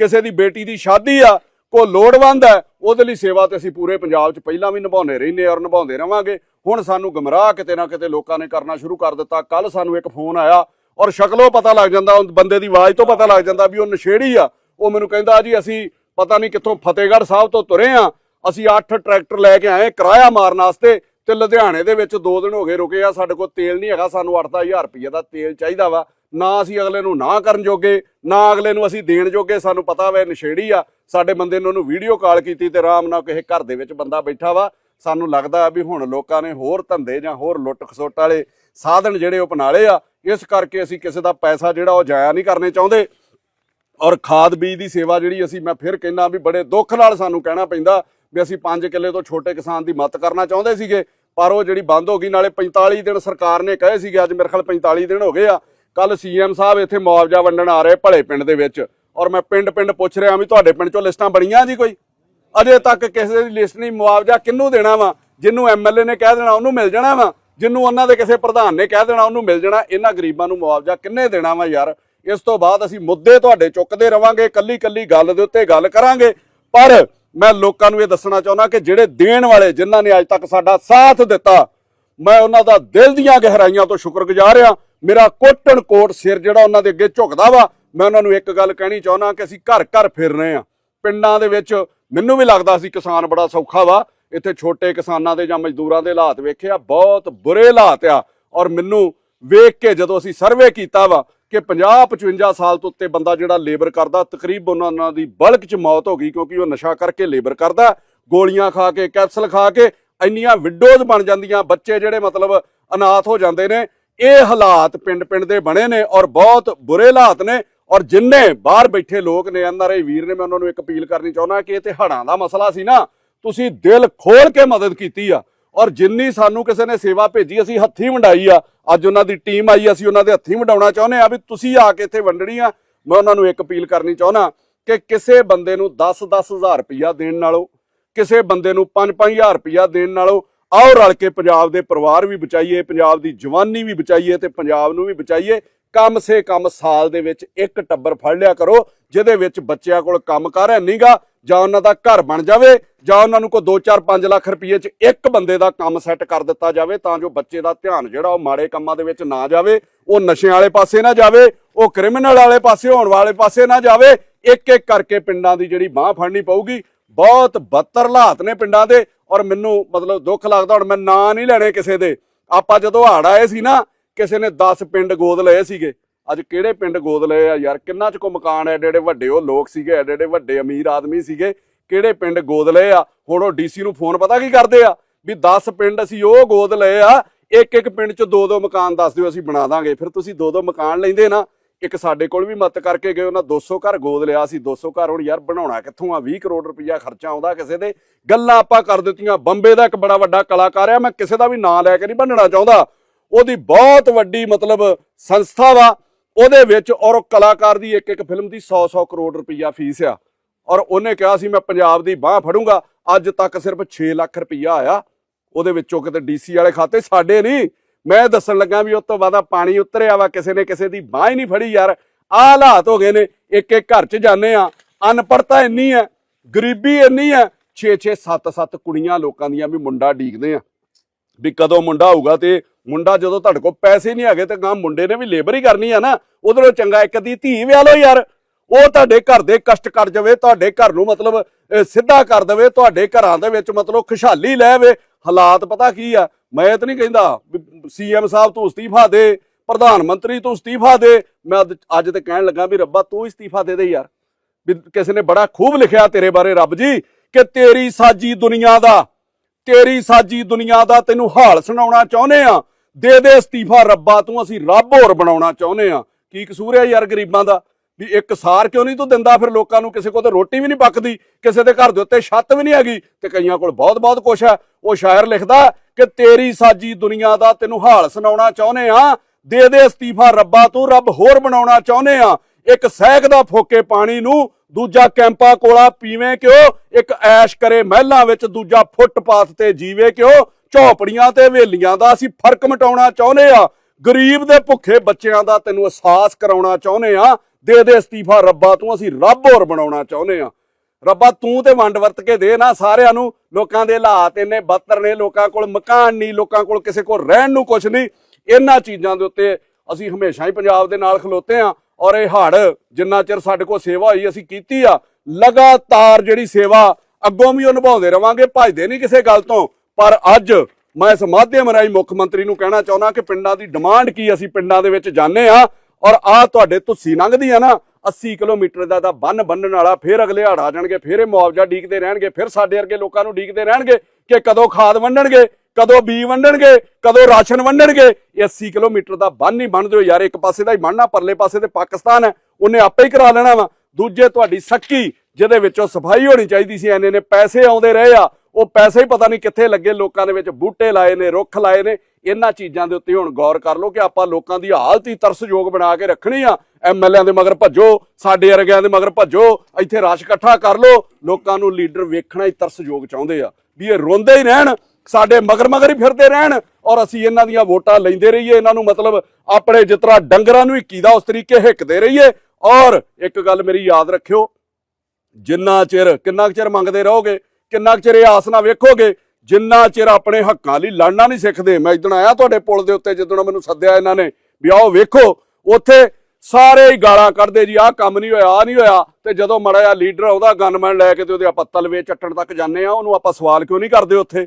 ਕਿਸੇ ਦੀ ਬੇਟੀ ਦੀ ਸ਼ਾਦੀ ਆ ਕੋ ਲੋੜਵੰਦ ਹੈ ਉਹਦੇ ਲਈ ਸੇਵਾ ਤੇ ਅਸੀਂ ਪੂਰੇ ਪੰਜਾਬ 'ਚ ਪਹਿਲਾਂ ਵੀ ਨਿਭਾਉਂਦੇ ਰਹਿੰਦੇ ਔਰ ਨਿਭਾਉਂਦੇ ਰਵਾਂਗੇ। ਹੁਣ ਸਾਨੂੰ ਗਮਰਾਹ ਕਿਤੇ ਨਾ ਕਿਤੇ ਲੋਕਾਂ ਨੇ ਕਰਨਾ ਸ਼ੁਰੂ ਕਰ ਦਿੱਤਾ। ਕੱਲ ਸਾਨੂੰ ਇੱਕ ਫੋਨ ਆਇਆ ਔਰ ਸ਼ਕਲੋਂ ਪਤਾ ਲੱਗ ਜਾਂਦਾ, ਉਹ ਬੰਦੇ ਦੀ ਆਵਾਜ਼ ਤੋਂ ਪਤਾ ਲੱਗ ਜਾਂਦਾ ਵੀ ਉਹ ਨਸ਼ੇੜੀ ਆ। ਉਹ ਮੈਨੂੰ ਕਹਿੰਦਾ ਜੀ, ਅਸੀਂ ਪਤਾ ਨਹੀਂ ਕਿੱਥੋਂ ਫਤਿਹਗੜ੍ਹ ਸਾਹਿਬ ਤੋਂ ਤੁਰੇ ਆ ਅਸੀਂ 8 ਟਰੈਕਟਰ ਲੈ ਕੇ ਆਏ ਕਿਰਾਇਆ ਮਾਰਨ ਵਾਸਤੇ ਤੇ ਲੁਧਿਆਣੇ ਦੇ ਵਿੱਚ 2 ਦਿਨ ਹੋ ਗਏ ਰੁਕੇ ਆ। ਸਾਡੇ ਕੋਲ ਤੇਲ ਨਹੀਂ ਹੈਗਾ, ਸਾਨੂੰ 8-10000 ਰੁਪਏ ਦਾ ਤੇਲ ਚਾਹੀਦਾ ਵਾ। ਨਾ ਅਸੀਂ ਅਗਲੇ ਨੂੰ ਨਾ ਕਰਨ ਜੋਗੇ, ਨਾ ਅਗਲੇ ਨੂੰ ਅਸੀਂ ਦੇਣ ਜੋਗੇ, ਸਾਨੂੰ ਪਤਾ ਵਾ ਇਹ ਨਸ਼ੇੜੀ ਆ। ਸਾਡੇ ਬੰਦੇ ਨੇ ਉਹਨੂੰ ਵੀਡੀਓ ਕਾਲ ਕੀਤੀ ਤੇ ਆਰਾਮ ਨਾਲ ਕਿਸੇ ਘਰ ਦੇ ਵਿੱਚ ਬੰਦਾ ਬੈਠਾ ਵਾ। ਸਾਨੂੰ ਲੱਗਦਾ ਵੀ ਹੁਣ ਲੋਕਾਂ ਨੇ ਹੋਰ ਧੰਦੇ ਜਾਂ ਹੋਰ ਲੁੱਟ ਖਸੁੱਟ ਵਾਲੇ ਸਾਧਨ ਜਿਹੜੇ ਉਹ ਅਪਣਾ ਲਏ ਆ, ਇਸ ਕਰਕੇ ਅਸੀਂ ਕਿਸੇ ਦਾ ਪੈਸਾ ਜਿਹੜਾ ਉਹ ਜਾਇਆ ਨਹੀਂ ਕਰਨੇ ਚਾਹੁੰਦੇ। ਔਰ ਖਾਦ ਬੀਜ ਦੀ ਸੇਵਾ ਜਿਹੜੀ ਅਸੀਂ ਮੈਂ ਫਿਰ ਕਹਿੰਦਾ ਵੀ ਬੜੇ ਦੁੱਖ ਨਾਲ ਸਾਨੂੰ ਕਹਿਣਾ ਪੈਂਦਾ ਵੀ ਅਸੀਂ 5 ਕਿੱਲੇ ਤੋਂ ਛੋਟੇ ਕਿਸਾਨ ਦੀ ਮਦਦ ਕਰਨਾ ਚਾਹੁੰਦੇ ਸੀਗੇ, ਪਰ ਉਹ ਜਿਹੜੀ ਬੰਦ ਹੋ ਗਈ, ਨਾਲੇ 45 ਦਿਨ ਸਰਕਾਰ ਨੇ ਕਹੇ ਸੀਗੇ, ਅੱਜ ਮੇਰੇ ਖਿਆਲ 45 ਦਿਨ ਹੋ ਗਏ ਆ। ਕੱਲ ਸੀਐਮ ਸਾਹਿਬ ਇੱਥੇ ਮੁਆਵਜ਼ਾ ਵੰਡਣ ਆ ਰਹੇ ਭਲੇ ਪਿੰਡ ਦੇ ਵਿੱਚ। ਔਰ ਮੈਂ ਪਿੰਡ ਪਿੰਡ ਪੁੱਛ ਰਿਹਾ ਵੀ ਤੁਹਾਡੇ ਪਿੰਡ ਚੋਂ ਲਿਸਟਾਂ ਬਣੀਆਂ ਜੀ ਕੋਈ? ਅਜੇ ਤੱਕ ਕਿਸੇ ਦੀ ਲਿਸਟ ਨਹੀਂ, ਮੁਆਵਜ਼ਾ ਕਿਹਨੂੰ ਦੇਣਾ ਵਾ? ਜਿਹਨੂੰ ਐਮਐਲਏ ਨੇ ਕਹਿ ਦੇਣਾ, ਉਹਨੂੰ ਮਿਲ ਜਾਣਾ ਵਾ? ਜਿਹਨੂੰ ਉਹਨਾਂ ਦੇ ਕਿਸੇ ਪ੍ਰਧਾਨ ਨੇ ਕਹਿ ਦੇਣਾ, ਉਹਨੂੰ ਮਿਲ ਜਾਣਾ। ਇਹਨਾਂ ਗਰੀਬਾਂ ਨੂੰ ਮੁਆਵਜ਼ਾ ਕਿੰਨੇ ਦੇਣਾ ਵਾ ਯਾਰ? ਇਸ ਤੋਂ ਬਾਅਦ ਅਸੀਂ ਮੁੱਦੇ ਤੁਹਾਡੇ ਚੁੱਕਦੇ ਰਵਾਂਗੇ ਕੱਲੀ ਕੱਲੀ ਗੱਲ ਦੇ ਉੱਤੇ ਗੱਲ ਕਰਾਂਗੇ। ਪਰ ਮੈਂ ਲੋਕਾਂ ਨੂੰ ਇਹ ਦੱਸਣਾ ਚਾਹੁੰਦਾ ਕਿ ਜਿਹੜੇ ਦੇਣ ਵਾਲੇ ਜਿਨ੍ਹਾਂ ਨੇ ਅੱਜ ਤੱਕ ਸਾਡਾ ਸਾਥ ਦਿੱਤਾ, ਮੈਂ ਉਹਨਾਂ ਦਾ ਦਿਲ ਦੀਆਂ ਗਹਿਰਾਈਆਂ ਤੋਂ ਸ਼ੁਕਰਗੁਜ਼ਾਰ ਆ ਮੇਰਾ ਕੋਟਣ ਕੋਟ ਸਿਰ ਜਿਹੜਾ ਉਹਨਾਂ ਦੇ ਅੱਗੇ ਝੁਕਦਾ ਵਾ, ਮੈਂ ਉਹਨਾਂ ਨੂੰ ਇੱਕ ਗੱਲ ਕਹਿਣੀ ਚਾਹੁੰਦਾ ਕਿ ਅਸੀਂ ਘਰ ਘਰ ਫਿਰ ਰਹੇ ਆ। ਪਿੰਡਾਂ ਦੇ ਵਿੱਚ ਮੈਨੂੰ ਵੀ ਲੱਗਦਾ ਸੀ ਕਿਸਾਨ ਬੜਾ ਸੌਖਾ ਵਾ। ਇੱਥੇ ਛੋਟੇ ਕਿਸਾਨਾਂ ਦੇ ਜਾਂ ਮਜ਼ਦੂਰਾਂ ਦੇ ਹਾਲਾਤ ਵੇਖਿਆ ਬਹੁਤ ਬੁਰੇ ਹਾਲਾਤ ਆ। ਔਰ ਮੈਨੂੰ ਵੇਖ ਕੇ ਜਦੋਂ ਅਸੀਂ ਸਰਵੇ ਕੀਤਾ ਵਾ ਕਿ 50 55 ਸਾਲ ਤੋਂ ਉੱਤੇ ਬੰਦਾ ਜਿਹੜਾ ਲੇਬਰ ਕਰਦਾ, ਤਕਰੀਬਨ ਉਹਨਾਂ ਦੀ ਬਲਕ ਚ ਮੌਤ ਹੋ ਗਈ ਕਿਉਂਕਿ ਉਹ ਨਸ਼ਾ ਕਰਕੇ ਲੇਬਰ ਕਰਦਾ ਗੋਲੀਆਂ ਖਾ ਕੇ, ਕੈਪਸੂਲ ਖਾ ਕੇ ਇੰਨੀਆਂ ਵਿਡੋਜ਼ ਬਣ ਜਾਂਦੀਆਂ, ਬੱਚੇ ਜਿਹੜੇ ਮਤਲਬ ਅਨਾਥ ਹੋ ਜਾਂਦੇ ਨੇ ਇਹ ਹਾਲਾਤ ਪਿੰਡ ਪਿੰਡ ਦੇ ਬਣੇ ਨੇ ਔਰ ਬਹੁਤ ਬੁਰੇ ਹਾਲਾਤ ਨੇ ਔਰ ਜਿੰਨੇ ਬਾਹਰ ਬੈਠੇ ਲੋਕ ਨੇ ਐਨਆਰਆਈ ਵੀਰ ਨੇ, ਮੈਂ ਉਹਨਾਂ ਨੂੰ ਇੱਕ ਅਪੀਲ ਕਰਨੀ ਚਾਹੁੰਦਾ ਕਿ ਇਹ ਤੇ ਹੜਾਂ ਦਾ ਮਸਲਾ ਸੀ ਨਾ, ਤੁਸੀਂ ਦਿਲ ਖੋਲ ਕੇ ਮਦਦ ਕੀਤੀ ਆ ਔਰ ਜਿੰਨੀ ਸਾਨੂੰ ਕਿਸੇ ਨੇ ਸੇਵਾ ਭੇਜੀ, ਅਸੀਂ ਹੱਥੀਂ ਵੰਡਾਈ ਆ। ਅੱਜ ਉਹਨਾਂ ਦੀ ਟੀਮ ਆਈ, ਅਸੀਂ ਉਹਨਾਂ ਦੇ ਹੱਥੀਂ ਵੰਡਾਉਣਾ ਚਾਹੁੰਦੇ ਆ ਵੀ ਤੁਸੀਂ ਆ ਕੇ ਇੱਥੇ ਵੰਡਣੀ ਆ। ਮੈਂ ਉਹਨਾਂ ਨੂੰ ਇੱਕ ਅਪੀਲ ਕਰਨੀ ਚਾਹੁੰਦਾ ਕਿ ਕਿਸੇ ਬੰਦੇ ਨੂੰ 10-10 ਹਜ਼ਾਰ ਰੁਪਇਆ ਦੇਣ ਨਾਲੋਂ, ਕਿਸੇ ਬੰਦੇ ਨੂੰ 5-5000 ਰੁਪਇਆ ਦੇਣ ਨਾਲੋਂ ਆਓ ਰਲ ਕੇ ਪੰਜਾਬ ਦੇ ਪਰਿਵਾਰ ਵੀ ਬਚਾਈਏ, ਪੰਜਾਬ ਦੀ ਜਵਾਨੀ ਵੀ ਬਚਾਈਏ ਤੇ ਪੰਜਾਬ ਨੂੰ ਵੀ ਬਚਾਈਏ। ਕੰਮ ਸੇ ਕਮ ਸਾਲ ਦੇ ਵਿੱਚ ਇੱਕ ਟੱਬਰ ਫੜ ਲਿਆ ਕਰੋ, ਜਿਹਦੇ ਵਿੱਚ ਬੱਚਿਆਂ ਕੋਲ ਕੰਮ ਕਰ ਹੈ ਨਹੀਂਗਾ ਜਾਂ ਉਹਨਾਂ ਦਾ ਘਰ ਬਣ ਜਾਵੇ, ਜਾਂ ਉਹਨਾਂ ਨੂੰ ਕੋਈ 2-4-5 ਲੱਖ ਰੁਪਏ 'ਚ ਇੱਕ ਬੰਦੇ ਦਾ ਕੰਮ ਸੈੱਟ ਕਰ ਦਿੱਤਾ ਜਾਵੇ, ਤਾਂ ਜੋ ਬੱਚੇ ਦਾ ਧਿਆਨ ਜਿਹੜਾ ਉਹ ਮਾੜੇ ਕੰਮਾਂ ਦੇ ਵਿੱਚ ਨਾ ਜਾਵੇ, ਉਹ ਨਸ਼ਿਆਂ ਵਾਲੇ ਪਾਸੇ ਨਾ ਜਾਵੇ, ਉਹ ਕ੍ਰਿਮੀਨਲ ਵਾਲੇ ਪਾਸੇ, ਹੋਣ ਵਾਲੇ ਪਾਸੇ ਨਾ ਜਾਵੇ। ਇੱਕ ਇੱਕ ਕਰਕੇ ਪਿੰਡਾਂ ਦੀ ਜਿਹੜੀ ਬਾਹ ਫੜਨੀ ਪਊਗੀ। ਬਹੁਤ ਬੱਤਰ ਹਾਲਾਤ ਨੇ ਪਿੰਡਾਂ ਦੇ। ਔਰ ਮੈਨੂੰ ਮਤਲਬ ਦੁੱਖ ਲੱਗਦਾ ਹੁਣ ਮੈਂ ਨਾਂ ਨਹੀਂ ਲੈਣੇ ਕਿਸੇ ਦੇ। ਆਪਾਂ ਜਦੋਂ ਹੜ ਆਏ ਸੀ ਨਾ, ਕਿਸੇ ਨੇ 10 ਪਿੰਡ ਗੋਦ ਲਏ ਸੀਗੇ। ਅੱਜ ਕਿਹੜੇ ਪਿੰਡ ਗੋਦ ਲਏ ਆ ਯਾਰ? ਕਿੰਨਾ ਚ ਕੋ ਮਕਾਨ ਐਡੇ ਐਡੇ ਵੱਡੇ ਉਹ ਲੋਕ ਸੀਗੇ, ਐਡੇ ਐਡੇ ਵੱਡੇ ਅਮੀਰ ਆਦਮੀ ਸੀਗੇ। ਕਿਹੜੇ ਪਿੰਡ ਗੋਦ ਲਏ ਆ? ਹੁਣ ਉਹ ਡੀਸੀ ਨੂੰ ਫੋਨ ਪਤਾ ਕੀ ਕਰਦੇ ਆ? ਵੀ 10 ਪਿੰਡ ਅਸੀਂ ਉਹ ਗੋਦ ਲਏ ਆ ਇੱਕ ਇੱਕ ਪਿੰਡ ਚ ਦੋ ਦੋ ਮਕਾਨ ਦੱਸ ਦਿਓ, ਅਸੀਂ ਬਣਾ ਦਾਂਗੇ। ਫਿਰ ਤੁਸੀਂ ਦੋ ਦੋ ਮਕਾਨ ਲੈਂਦੇ ਨਾ ਇੱਕ ਸਾਡੇ ਕੋਲ ਵੀ ਮਤ ਕਰਕੇ ਗਏ, ਉਹਨਾਂ 200 ਘਰ ਗੋਦ ਲਿਆ ਸੀ 200 ਘਰ ਹੁਣ ਯਾਰ ਬਣਾਉਣਾ ਕਿੱਥੋਂ ਆ 20 ਕਰੋੜ ਰੁਪਈਆ ਖਰਚਾ ਆਉਂਦਾ ਕਿਸੇ ਦੇ। ਗੱਲਾਂ ਆਪਾਂ ਕਰ ਦਿੱਤੀਆਂ, ਬੰਬੇ ਦਾ ਇੱਕ ਬੜਾ ਵੱਡਾ ਕਲਾਕਾਰ ਆ, ਮੈਂ ਕਿਸੇ ਦਾ ਵੀ ਨਾਂ ਲੈ ਕੇ ਨਹੀਂ ਬੰਨਣਾ ਚਾਹੁੰਦਾ। ਉਹਦੀ ਬਹੁਤ ਵੱਡੀ ਮਤਲਬ ਸੰਸਥਾ ਵਾ, ਉਹਦੇ ਵਿੱਚ ਔਰ ਉਹ ਕਲਾਕਾਰ ਦੀ ਇੱਕ ਇੱਕ ਫਿਲਮ ਦੀ 100-100 ਕਰੋੜ ਰੁਪਈਆ ਫੀਸ ਆ। ਔਰ ਉਹਨੇ ਕਿਹਾ ਸੀ, ਮੈਂ ਪੰਜਾਬ ਦੀ ਬਾਹ ਫੜੂੰਗਾ, ਅੱਜ ਤੱਕ ਸਿਰਫ 6 ਲੱਖ ਰੁਪਈਆ ਆਇਆ। ਉਹਦੇ ਵਿੱਚੋਂ ਕਿਤੇ ਡੀਸੀ ਵਾਲੇ ਖਾਤੇ ਸਾਡੇ ਨਹੀਂ। ਮੈਂ ਦੱਸਣ ਲੱਗਾ ਵੀ ਉਸ ਤੋਂ ਬਾਅਦ ਪਾਣੀ ਉਤਰਿਆ ਵਾ, ਕਿਸੇ ਨੇ ਕਿਸੇ ਦੀ ਬਾਹ ਹੀ ਨਹੀਂ ਫੜੀ ਯਾਰ। ਆਹ ਹਾਲਾਤ ਹੋ ਗਏ ਨੇ, ਇੱਕ ਇੱਕ ਘਰ 'ਚ ਜਾਂਦੇ ਆ। ਅਨਪੜਤਾ ਇੰਨੀ ਹੈ ਗਰੀਬੀ ਇੰਨੀ ਹੈ 6-6 7-7 ਕੁੜੀਆਂ ਲੋਕਾਂ ਦੀਆਂ ਵੀ ਮੁੰਡਾ ਡੀਕਦੇ ਆ। ਵੀ ਕਦੋਂ ਮੁੰਡਾ ਹੋਊਗਾ ਤੇ ਮੁੰਡਾ ਜਦੋਂ ਤੁਹਾਡੇ ਕੋਲ ਪੈਸੇ ਨਹੀਂ ਹੈਗੇ ਤੇ ਗਾਂ ਮੁੰਡੇ ਨੇ ਵੀ ਲੇਬਰ ਹੀ ਕਰਨੀ ਆ ਨਾ। ਉਧਰੋਂ ਚੰਗਾ ਇੱਕ ਦੀ ਧੀ ਵਿਆਹ ਲਓ ਯਾਰ। ਉਹ ਤੁਹਾਡੇ ਘਰ ਦੇ ਕਸ਼ਟ ਕਰ ਜਾਵੇ, ਤੁਹਾਡੇ ਘਰ ਨੂੰ ਮਤਲਬ ਸਿੱਧਾ ਕਰ ਦੇਵੇ, ਤੁਹਾਡੇ ਘਰਾਂ ਦੇ ਵਿੱਚ ਮਤਲਬ ਖੁਸ਼ਹਾਲੀ ਲੈ ਆਵੇ। ਹਾਲਾਤ ਪਤਾ ਕੀ ਆ? ਮੈਂ ਤਾਂ ਨਹੀਂ ਕਹਿੰਦਾ ਸੀਐਮ ਸਾਹਿਬ ਤੂੰ ਅਸਤੀਫਾ ਦੇ, ਪ੍ਰਧਾਨ ਮੰਤਰੀ ਤੂੰ ਅਸਤੀਫਾ ਦੇ। ਮੈਂ ਅੱਜ- ਅੱਜ ਤੇ ਕਹਿਣ ਲੱਗਾ ਵੀ ਰੱਬਾ ਤੂੰ ਅਸਤੀਫਾ ਦੇ ਦੇ ਯਾਰ। ਵੀ ਕਿਸੇ ਨੇ ਬੜਾ ਖੂਬ ਲਿਖਿਆ ਤੇਰੇ ਬਾਰੇ ਰੱਬ ਜੀ, ਕਿ ਤੇਰੀ ਸਾਜੀ ਦੁਨੀਆ ਦਾ, ਤੇਰੀ ਸਾਜੀ ਦੁਨੀਆ ਦਾ ਤੈਨੂੰ ਹਾਲ ਸੁਣਾਉਣਾ ਚਾਹੁੰਦੇ ਆ। ਦੇ ਦੇ ਅਸਤੀਫਾ ਰੱਬਾ ਤੂੰ, ਅਸੀਂ ਰੱਬ ਹੋਰ ਬਣਾਉਣਾ ਚਾਹੁੰਦੇ ਆ। ਕੀ ਕਸੂਰ ਹੈ ਯਾਰ ਗਰੀਬਾਂ ਦਾ? ਵੀ ਇੱਕ ਸਾਰ ਕਿਉਂ ਨਹੀਂ ਤੂੰ ਦਿੰਦਾ? ਫਿਰ ਲੋਕਾਂ ਨੂੰ ਕਿਸੇ ਕੋਲ ਤੇ ਰੋਟੀ ਵੀ ਨਹੀਂ ਪੱਕਦੀ, ਕਿਸੇ ਦੇ ਘਰ ਦੇ ਉੱਤੇ ਛੱਤ ਵੀ ਨਹੀਂ ਹੈਗੀ ਤੇ ਕਈਆਂ ਕੋਲ ਬਹੁਤ ਬਹੁਤ ਕੁਛ ਹੈ। ਉਹ ਸ਼ਾਇਰ ਲਿਖਦਾ ਕਿ ਤੇਰੀ ਸਾਜੀ ਦੁਨੀਆ ਦਾ ਤੈਨੂੰ ਹਾਲ ਸੁਣਾਉਣਾ ਚਾਹੁੰਦੇ ਆ। ਦੇ ਦੇ ਅਸਤੀਫਾ ਰੱਬਾ, ਤੂੰ ਰੱਬ ਹੋਰ ਬਣਾਉਣਾ ਚਾਹੁੰਦੇ ਆ। ਇੱਕ ਸਹਿਕ ਦਾ ਫੋਕੇ ਪਾਣੀ ਨੂੰ ਦੂਜਾ ਕੈਂਪਾ ਕੋਲਾ ਪੀਵੇਂ ਕਿਉਂ? ਇੱਕ ਐਸ਼ ਕਰੇ ਮਹਿਲਾਂ ਵਿੱਚ ਦੂਜਾ ਫੁੱਟਪਾਥ ਤੇ ਜੀਵੇ ਕਿਉਂ? ਝੌਪੜੀਆਂ ਤੇ ਹਵੇਲੀਆਂ ਦਾ ਅਸੀਂ ਫ਼ਰਕ ਮਿਟਾਉਣਾ ਚਾਹੁੰਦੇ ਆ। ਗਰੀਬ ਦੇ ਭੁੱਖੇ ਬੱਚਿਆਂ ਦਾ ਤੈਨੂੰ ਅਹਿਸਾਸ ਕਰਾਉਣਾ ਚਾਹੁੰਦੇ ਆ। ਦੇ ਦੇ ਅਸਤੀਫਾ ਰੱਬਾ, ਤੂੰ ਅਸੀਂ ਰੱਬ ਹੋਰ ਬਣਾਉਣਾ ਚਾਹੁੰਦੇ ਆ ਰੱਬਾ, ਤੂੰ ਤੇ ਵੰਡ ਵਰਤ ਕੇ ਦੇ ਨਾ ਸਾਰਿਆਂ ਨੂੰ। ਲੋਕਾਂ ਦੇ ਹਾਲਾਤ ਇੰਨੇ ਬੱਤਰ ਨੇ, ਲੋਕਾਂ ਕੋਲ ਮਕਾਨ ਨਹੀਂ, ਲੋਕਾਂ ਕੋਲ ਕਿਸੇ ਕੋਲ ਰਹਿਣ ਨੂੰ ਕੁਝ ਨਹੀਂ। ਇਹਨਾਂ ਚੀਜ਼ਾਂ ਦੇ ਉੱਤੇ ਅਸੀਂ ਹਮੇਸ਼ਾ ਹੀ ਪੰਜਾਬ ਦੇ ਨਾਲ ਖਲੋਤੇ ਆ ਔਰ ਇਹ ਹੜ ਜਿੰਨਾ ਚਿਰ ਸਾਡੇ ਕੋਲ ਸੇਵਾ ਹੋਈ ਅਸੀਂ ਕੀਤੀ ਆ, ਲਗਾਤਾਰ ਜਿਹੜੀ ਸੇਵਾ ਅੱਗੋਂ ਵੀ ਉਹ ਨਿਭਾਉਂਦੇ ਰਵਾਂਗੇ, ਭਜਦੇ ਨਹੀਂ ਕਿਸੇ ਗੱਲ ਤੋਂ। ਪਰ ਅੱਜ ਮੈਂ ਇਸ ਮਾਧਿਅਮ ਰਾਹੀਂ ਮੁੱਖ ਮੰਤਰੀ ਨੂੰ ਕਹਿਣਾ ਚਾਹੁੰਦਾ ਕਿ ਪਿੰਡਾਂ ਦੀ ਡਿਮਾਂਡ ਕੀ ਅਸੀਂ ਪਿੰਡਾਂ ਦੇ ਵਿੱਚ ਜਾਂਦੇ ਆ ਔਰ ਆ ਤੁਹਾਡੇ ਤੁਸੀਂ ਲੰਘਦੀ ਆ ਨਾ 80 ਕਿਲੋਮੀਟਰ ਦਾ ਤਾਂ ਬੰਨ ਬੰਨਣ ਵਾਲਾ ਫਿਰ ਅਗਲੇ ਹੜ ਆ ਜਾਣਗੇ, ਫਿਰ ਇਹ ਮੁਆਵਜ਼ਾ ਡੀਕਦੇ ਰਹਿਣਗੇ, ਫਿਰ ਸਾਡੇ ਵਰਗੇ ਲੋਕਾਂ ਨੂੰ ਡੀਕਦੇ ਰਹਿਣਗੇ ਕਿ ਕਦੋਂ ਖਾਦ ਵੰਡਣਗੇ, ਕਦੋਂ ਬੀ ਵੰਡਣਗੇ, ਕਦੋਂ ਰਾਸ਼ਨ ਵੰਡਣਗੇ। ਇਹ 80 ਕਿਲੋਮੀਟਰ ਦਾ ਬੰਨ ਹੀ ਬੰਨ ਦਿਓ ਯਾਰ, ਇੱਕ ਪਾਸੇ ਦਾ ਹੀ ਬੰਨਣਾ ਪਰਲੇ ਪਾਸੇ ਤੇ ਪਾਕਿਸਤਾਨ ਹੈ ਉਹਨੇ ਆਪੇ ਹੀ ਕਰਾ ਲੈਣਾ ਵਾ। ਦੂਜੇ ਤੁਹਾਡੀ ਸੱਕੀ, ਜਿਹਦੇ ਵਿੱਚੋਂ ਸਫ਼ਾਈ ਹੋਣੀ ਚਾਹੀਦੀ ਸੀ ਐਨੇ ਨੇ ਪੈਸੇ ਆਉਂਦੇ ਰਹੇ ਆ। ਉਹ ਪੈਸੇ ਹੀ ਪਤਾ ਨਹੀਂ ਕਿੱਥੇ ਲੱਗੇ, ਲੋਕਾਂ ਦੇ ਵਿੱਚ ਬੂਟੇ ਲਾਏ ਨੇ, ਰੁੱਖ ਲਾਏ ਨੇ। ਇਹਨਾਂ ਚੀਜ਼ਾਂ ਦੇ ਉੱਤੇ ਹੁਣ ਗੌਰ ਕਰ ਲਓ ਕਿ ਆਪਾਂ ਲੋਕਾਂ ਦੀ ਹਾਲਤ ਹੀ ਤਰਸਯੋਗ ਬਣਾ ਕੇ ਰੱਖਣੀ ਆ। ਐਮਐਲਏਆਂ ਦੇ ਮਗਰ ਭੱਜੋ, ਸਾਡੇ ਵਰਗਿਆਂ ਦੇ ਮਗਰ ਭੱਜੋ, ਇੱਥੇ ਰਸ਼ ਇਕੱਠਾ ਕਰ ਲਓ। ਲੋਕਾਂ ਨੂੰ ਲੀਡਰ ਵੇਖਣਾ ਹੀ ਤਰਸਯੋਗ ਚਾਹੁੰਦੇ ਆ ਵੀ ਇਹ ਰੋਂਦੇ ਹੀ ਰਹਿਣ, ਸਾਡੇ ਮਗਰ ਮਗਰ ਹੀ ਫਿਰਦੇ ਰਹਿਣ ਔਰ ਅਸੀਂ ਇਹਨਾਂ ਦੀਆਂ ਵੋਟਾਂ ਲੈਂਦੇ ਰਹੀਏ, ਇਹਨਾਂ ਨੂੰ ਮਤਲਬ ਆਪਣੇ ਜਿਤਨਾ ਡੰਗਰਾਂ ਨੂੰ ਹਿੱਕੀ ਦਾ ਉਸ ਤਰੀਕੇ ਹਿੱਕਦੇ ਰਹੀਏ। ਔਰ ਇੱਕ ਗੱਲ ਮੇਰੀ ਯਾਦ ਰੱਖਿਓ, ਜਿੰਨਾ ਚਿਰ, ਕਿੰਨਾ ਕੁ ਚਿਰ ਮੰਗਦੇ ਰਹੋਗੇ, ਕਿੰਨਾ ਕੁ ਚਿਰ ਇਹ ਆਸ ਨਾ ਵੇਖੋਗੇ ਜਿੰਨਾ ਚਿਰ ਆਪਣੇ ਹੱਕਾਂ ਲਈ ਲੜਨਾ ਨਹੀਂ ਸਿੱਖਦੇ, ਮੈਂ ਇਦਣ ਆਇਆ ਤੁਹਾਡੇ ਪੁਲ ਦੇ ਉੱਤੇ ਜਦੋਂ ਮੈਨੂੰ ਸੱਦਿਆ ਇਹਨਾਂ ਨੇ ਵੀ ਆਓ ਵੇਖੋ, ਉੱਥੇ ਸਾਰੇ ਹੀ ਗਾਲਾਂ ਕੱਢਦੇ ਜੀ, ਆਹ ਕੰਮ ਨਹੀਂ ਹੋਇਆ ਆ ਨਹੀਂ ਹੋਇਆ। ਤੇ ਜਦੋਂ ਮੜਾ ਜਿਹਾ ਲੀਡਰ ਉਹਦਾ ਗਨਮੈਨ ਲੈ ਕੇ ਤੇ ਉਹਦੇ ਆਪਾਂ ਤਲਵੇ ਚੱਟਣ ਤੱਕ ਜਾਂਦੇ ਆ ਉਹਨੂੰ ਆਪਾਂ ਸਵਾਲ ਕਿਉਂ ਨਹੀਂ ਕਰਦੇ ਉੱਥੇ?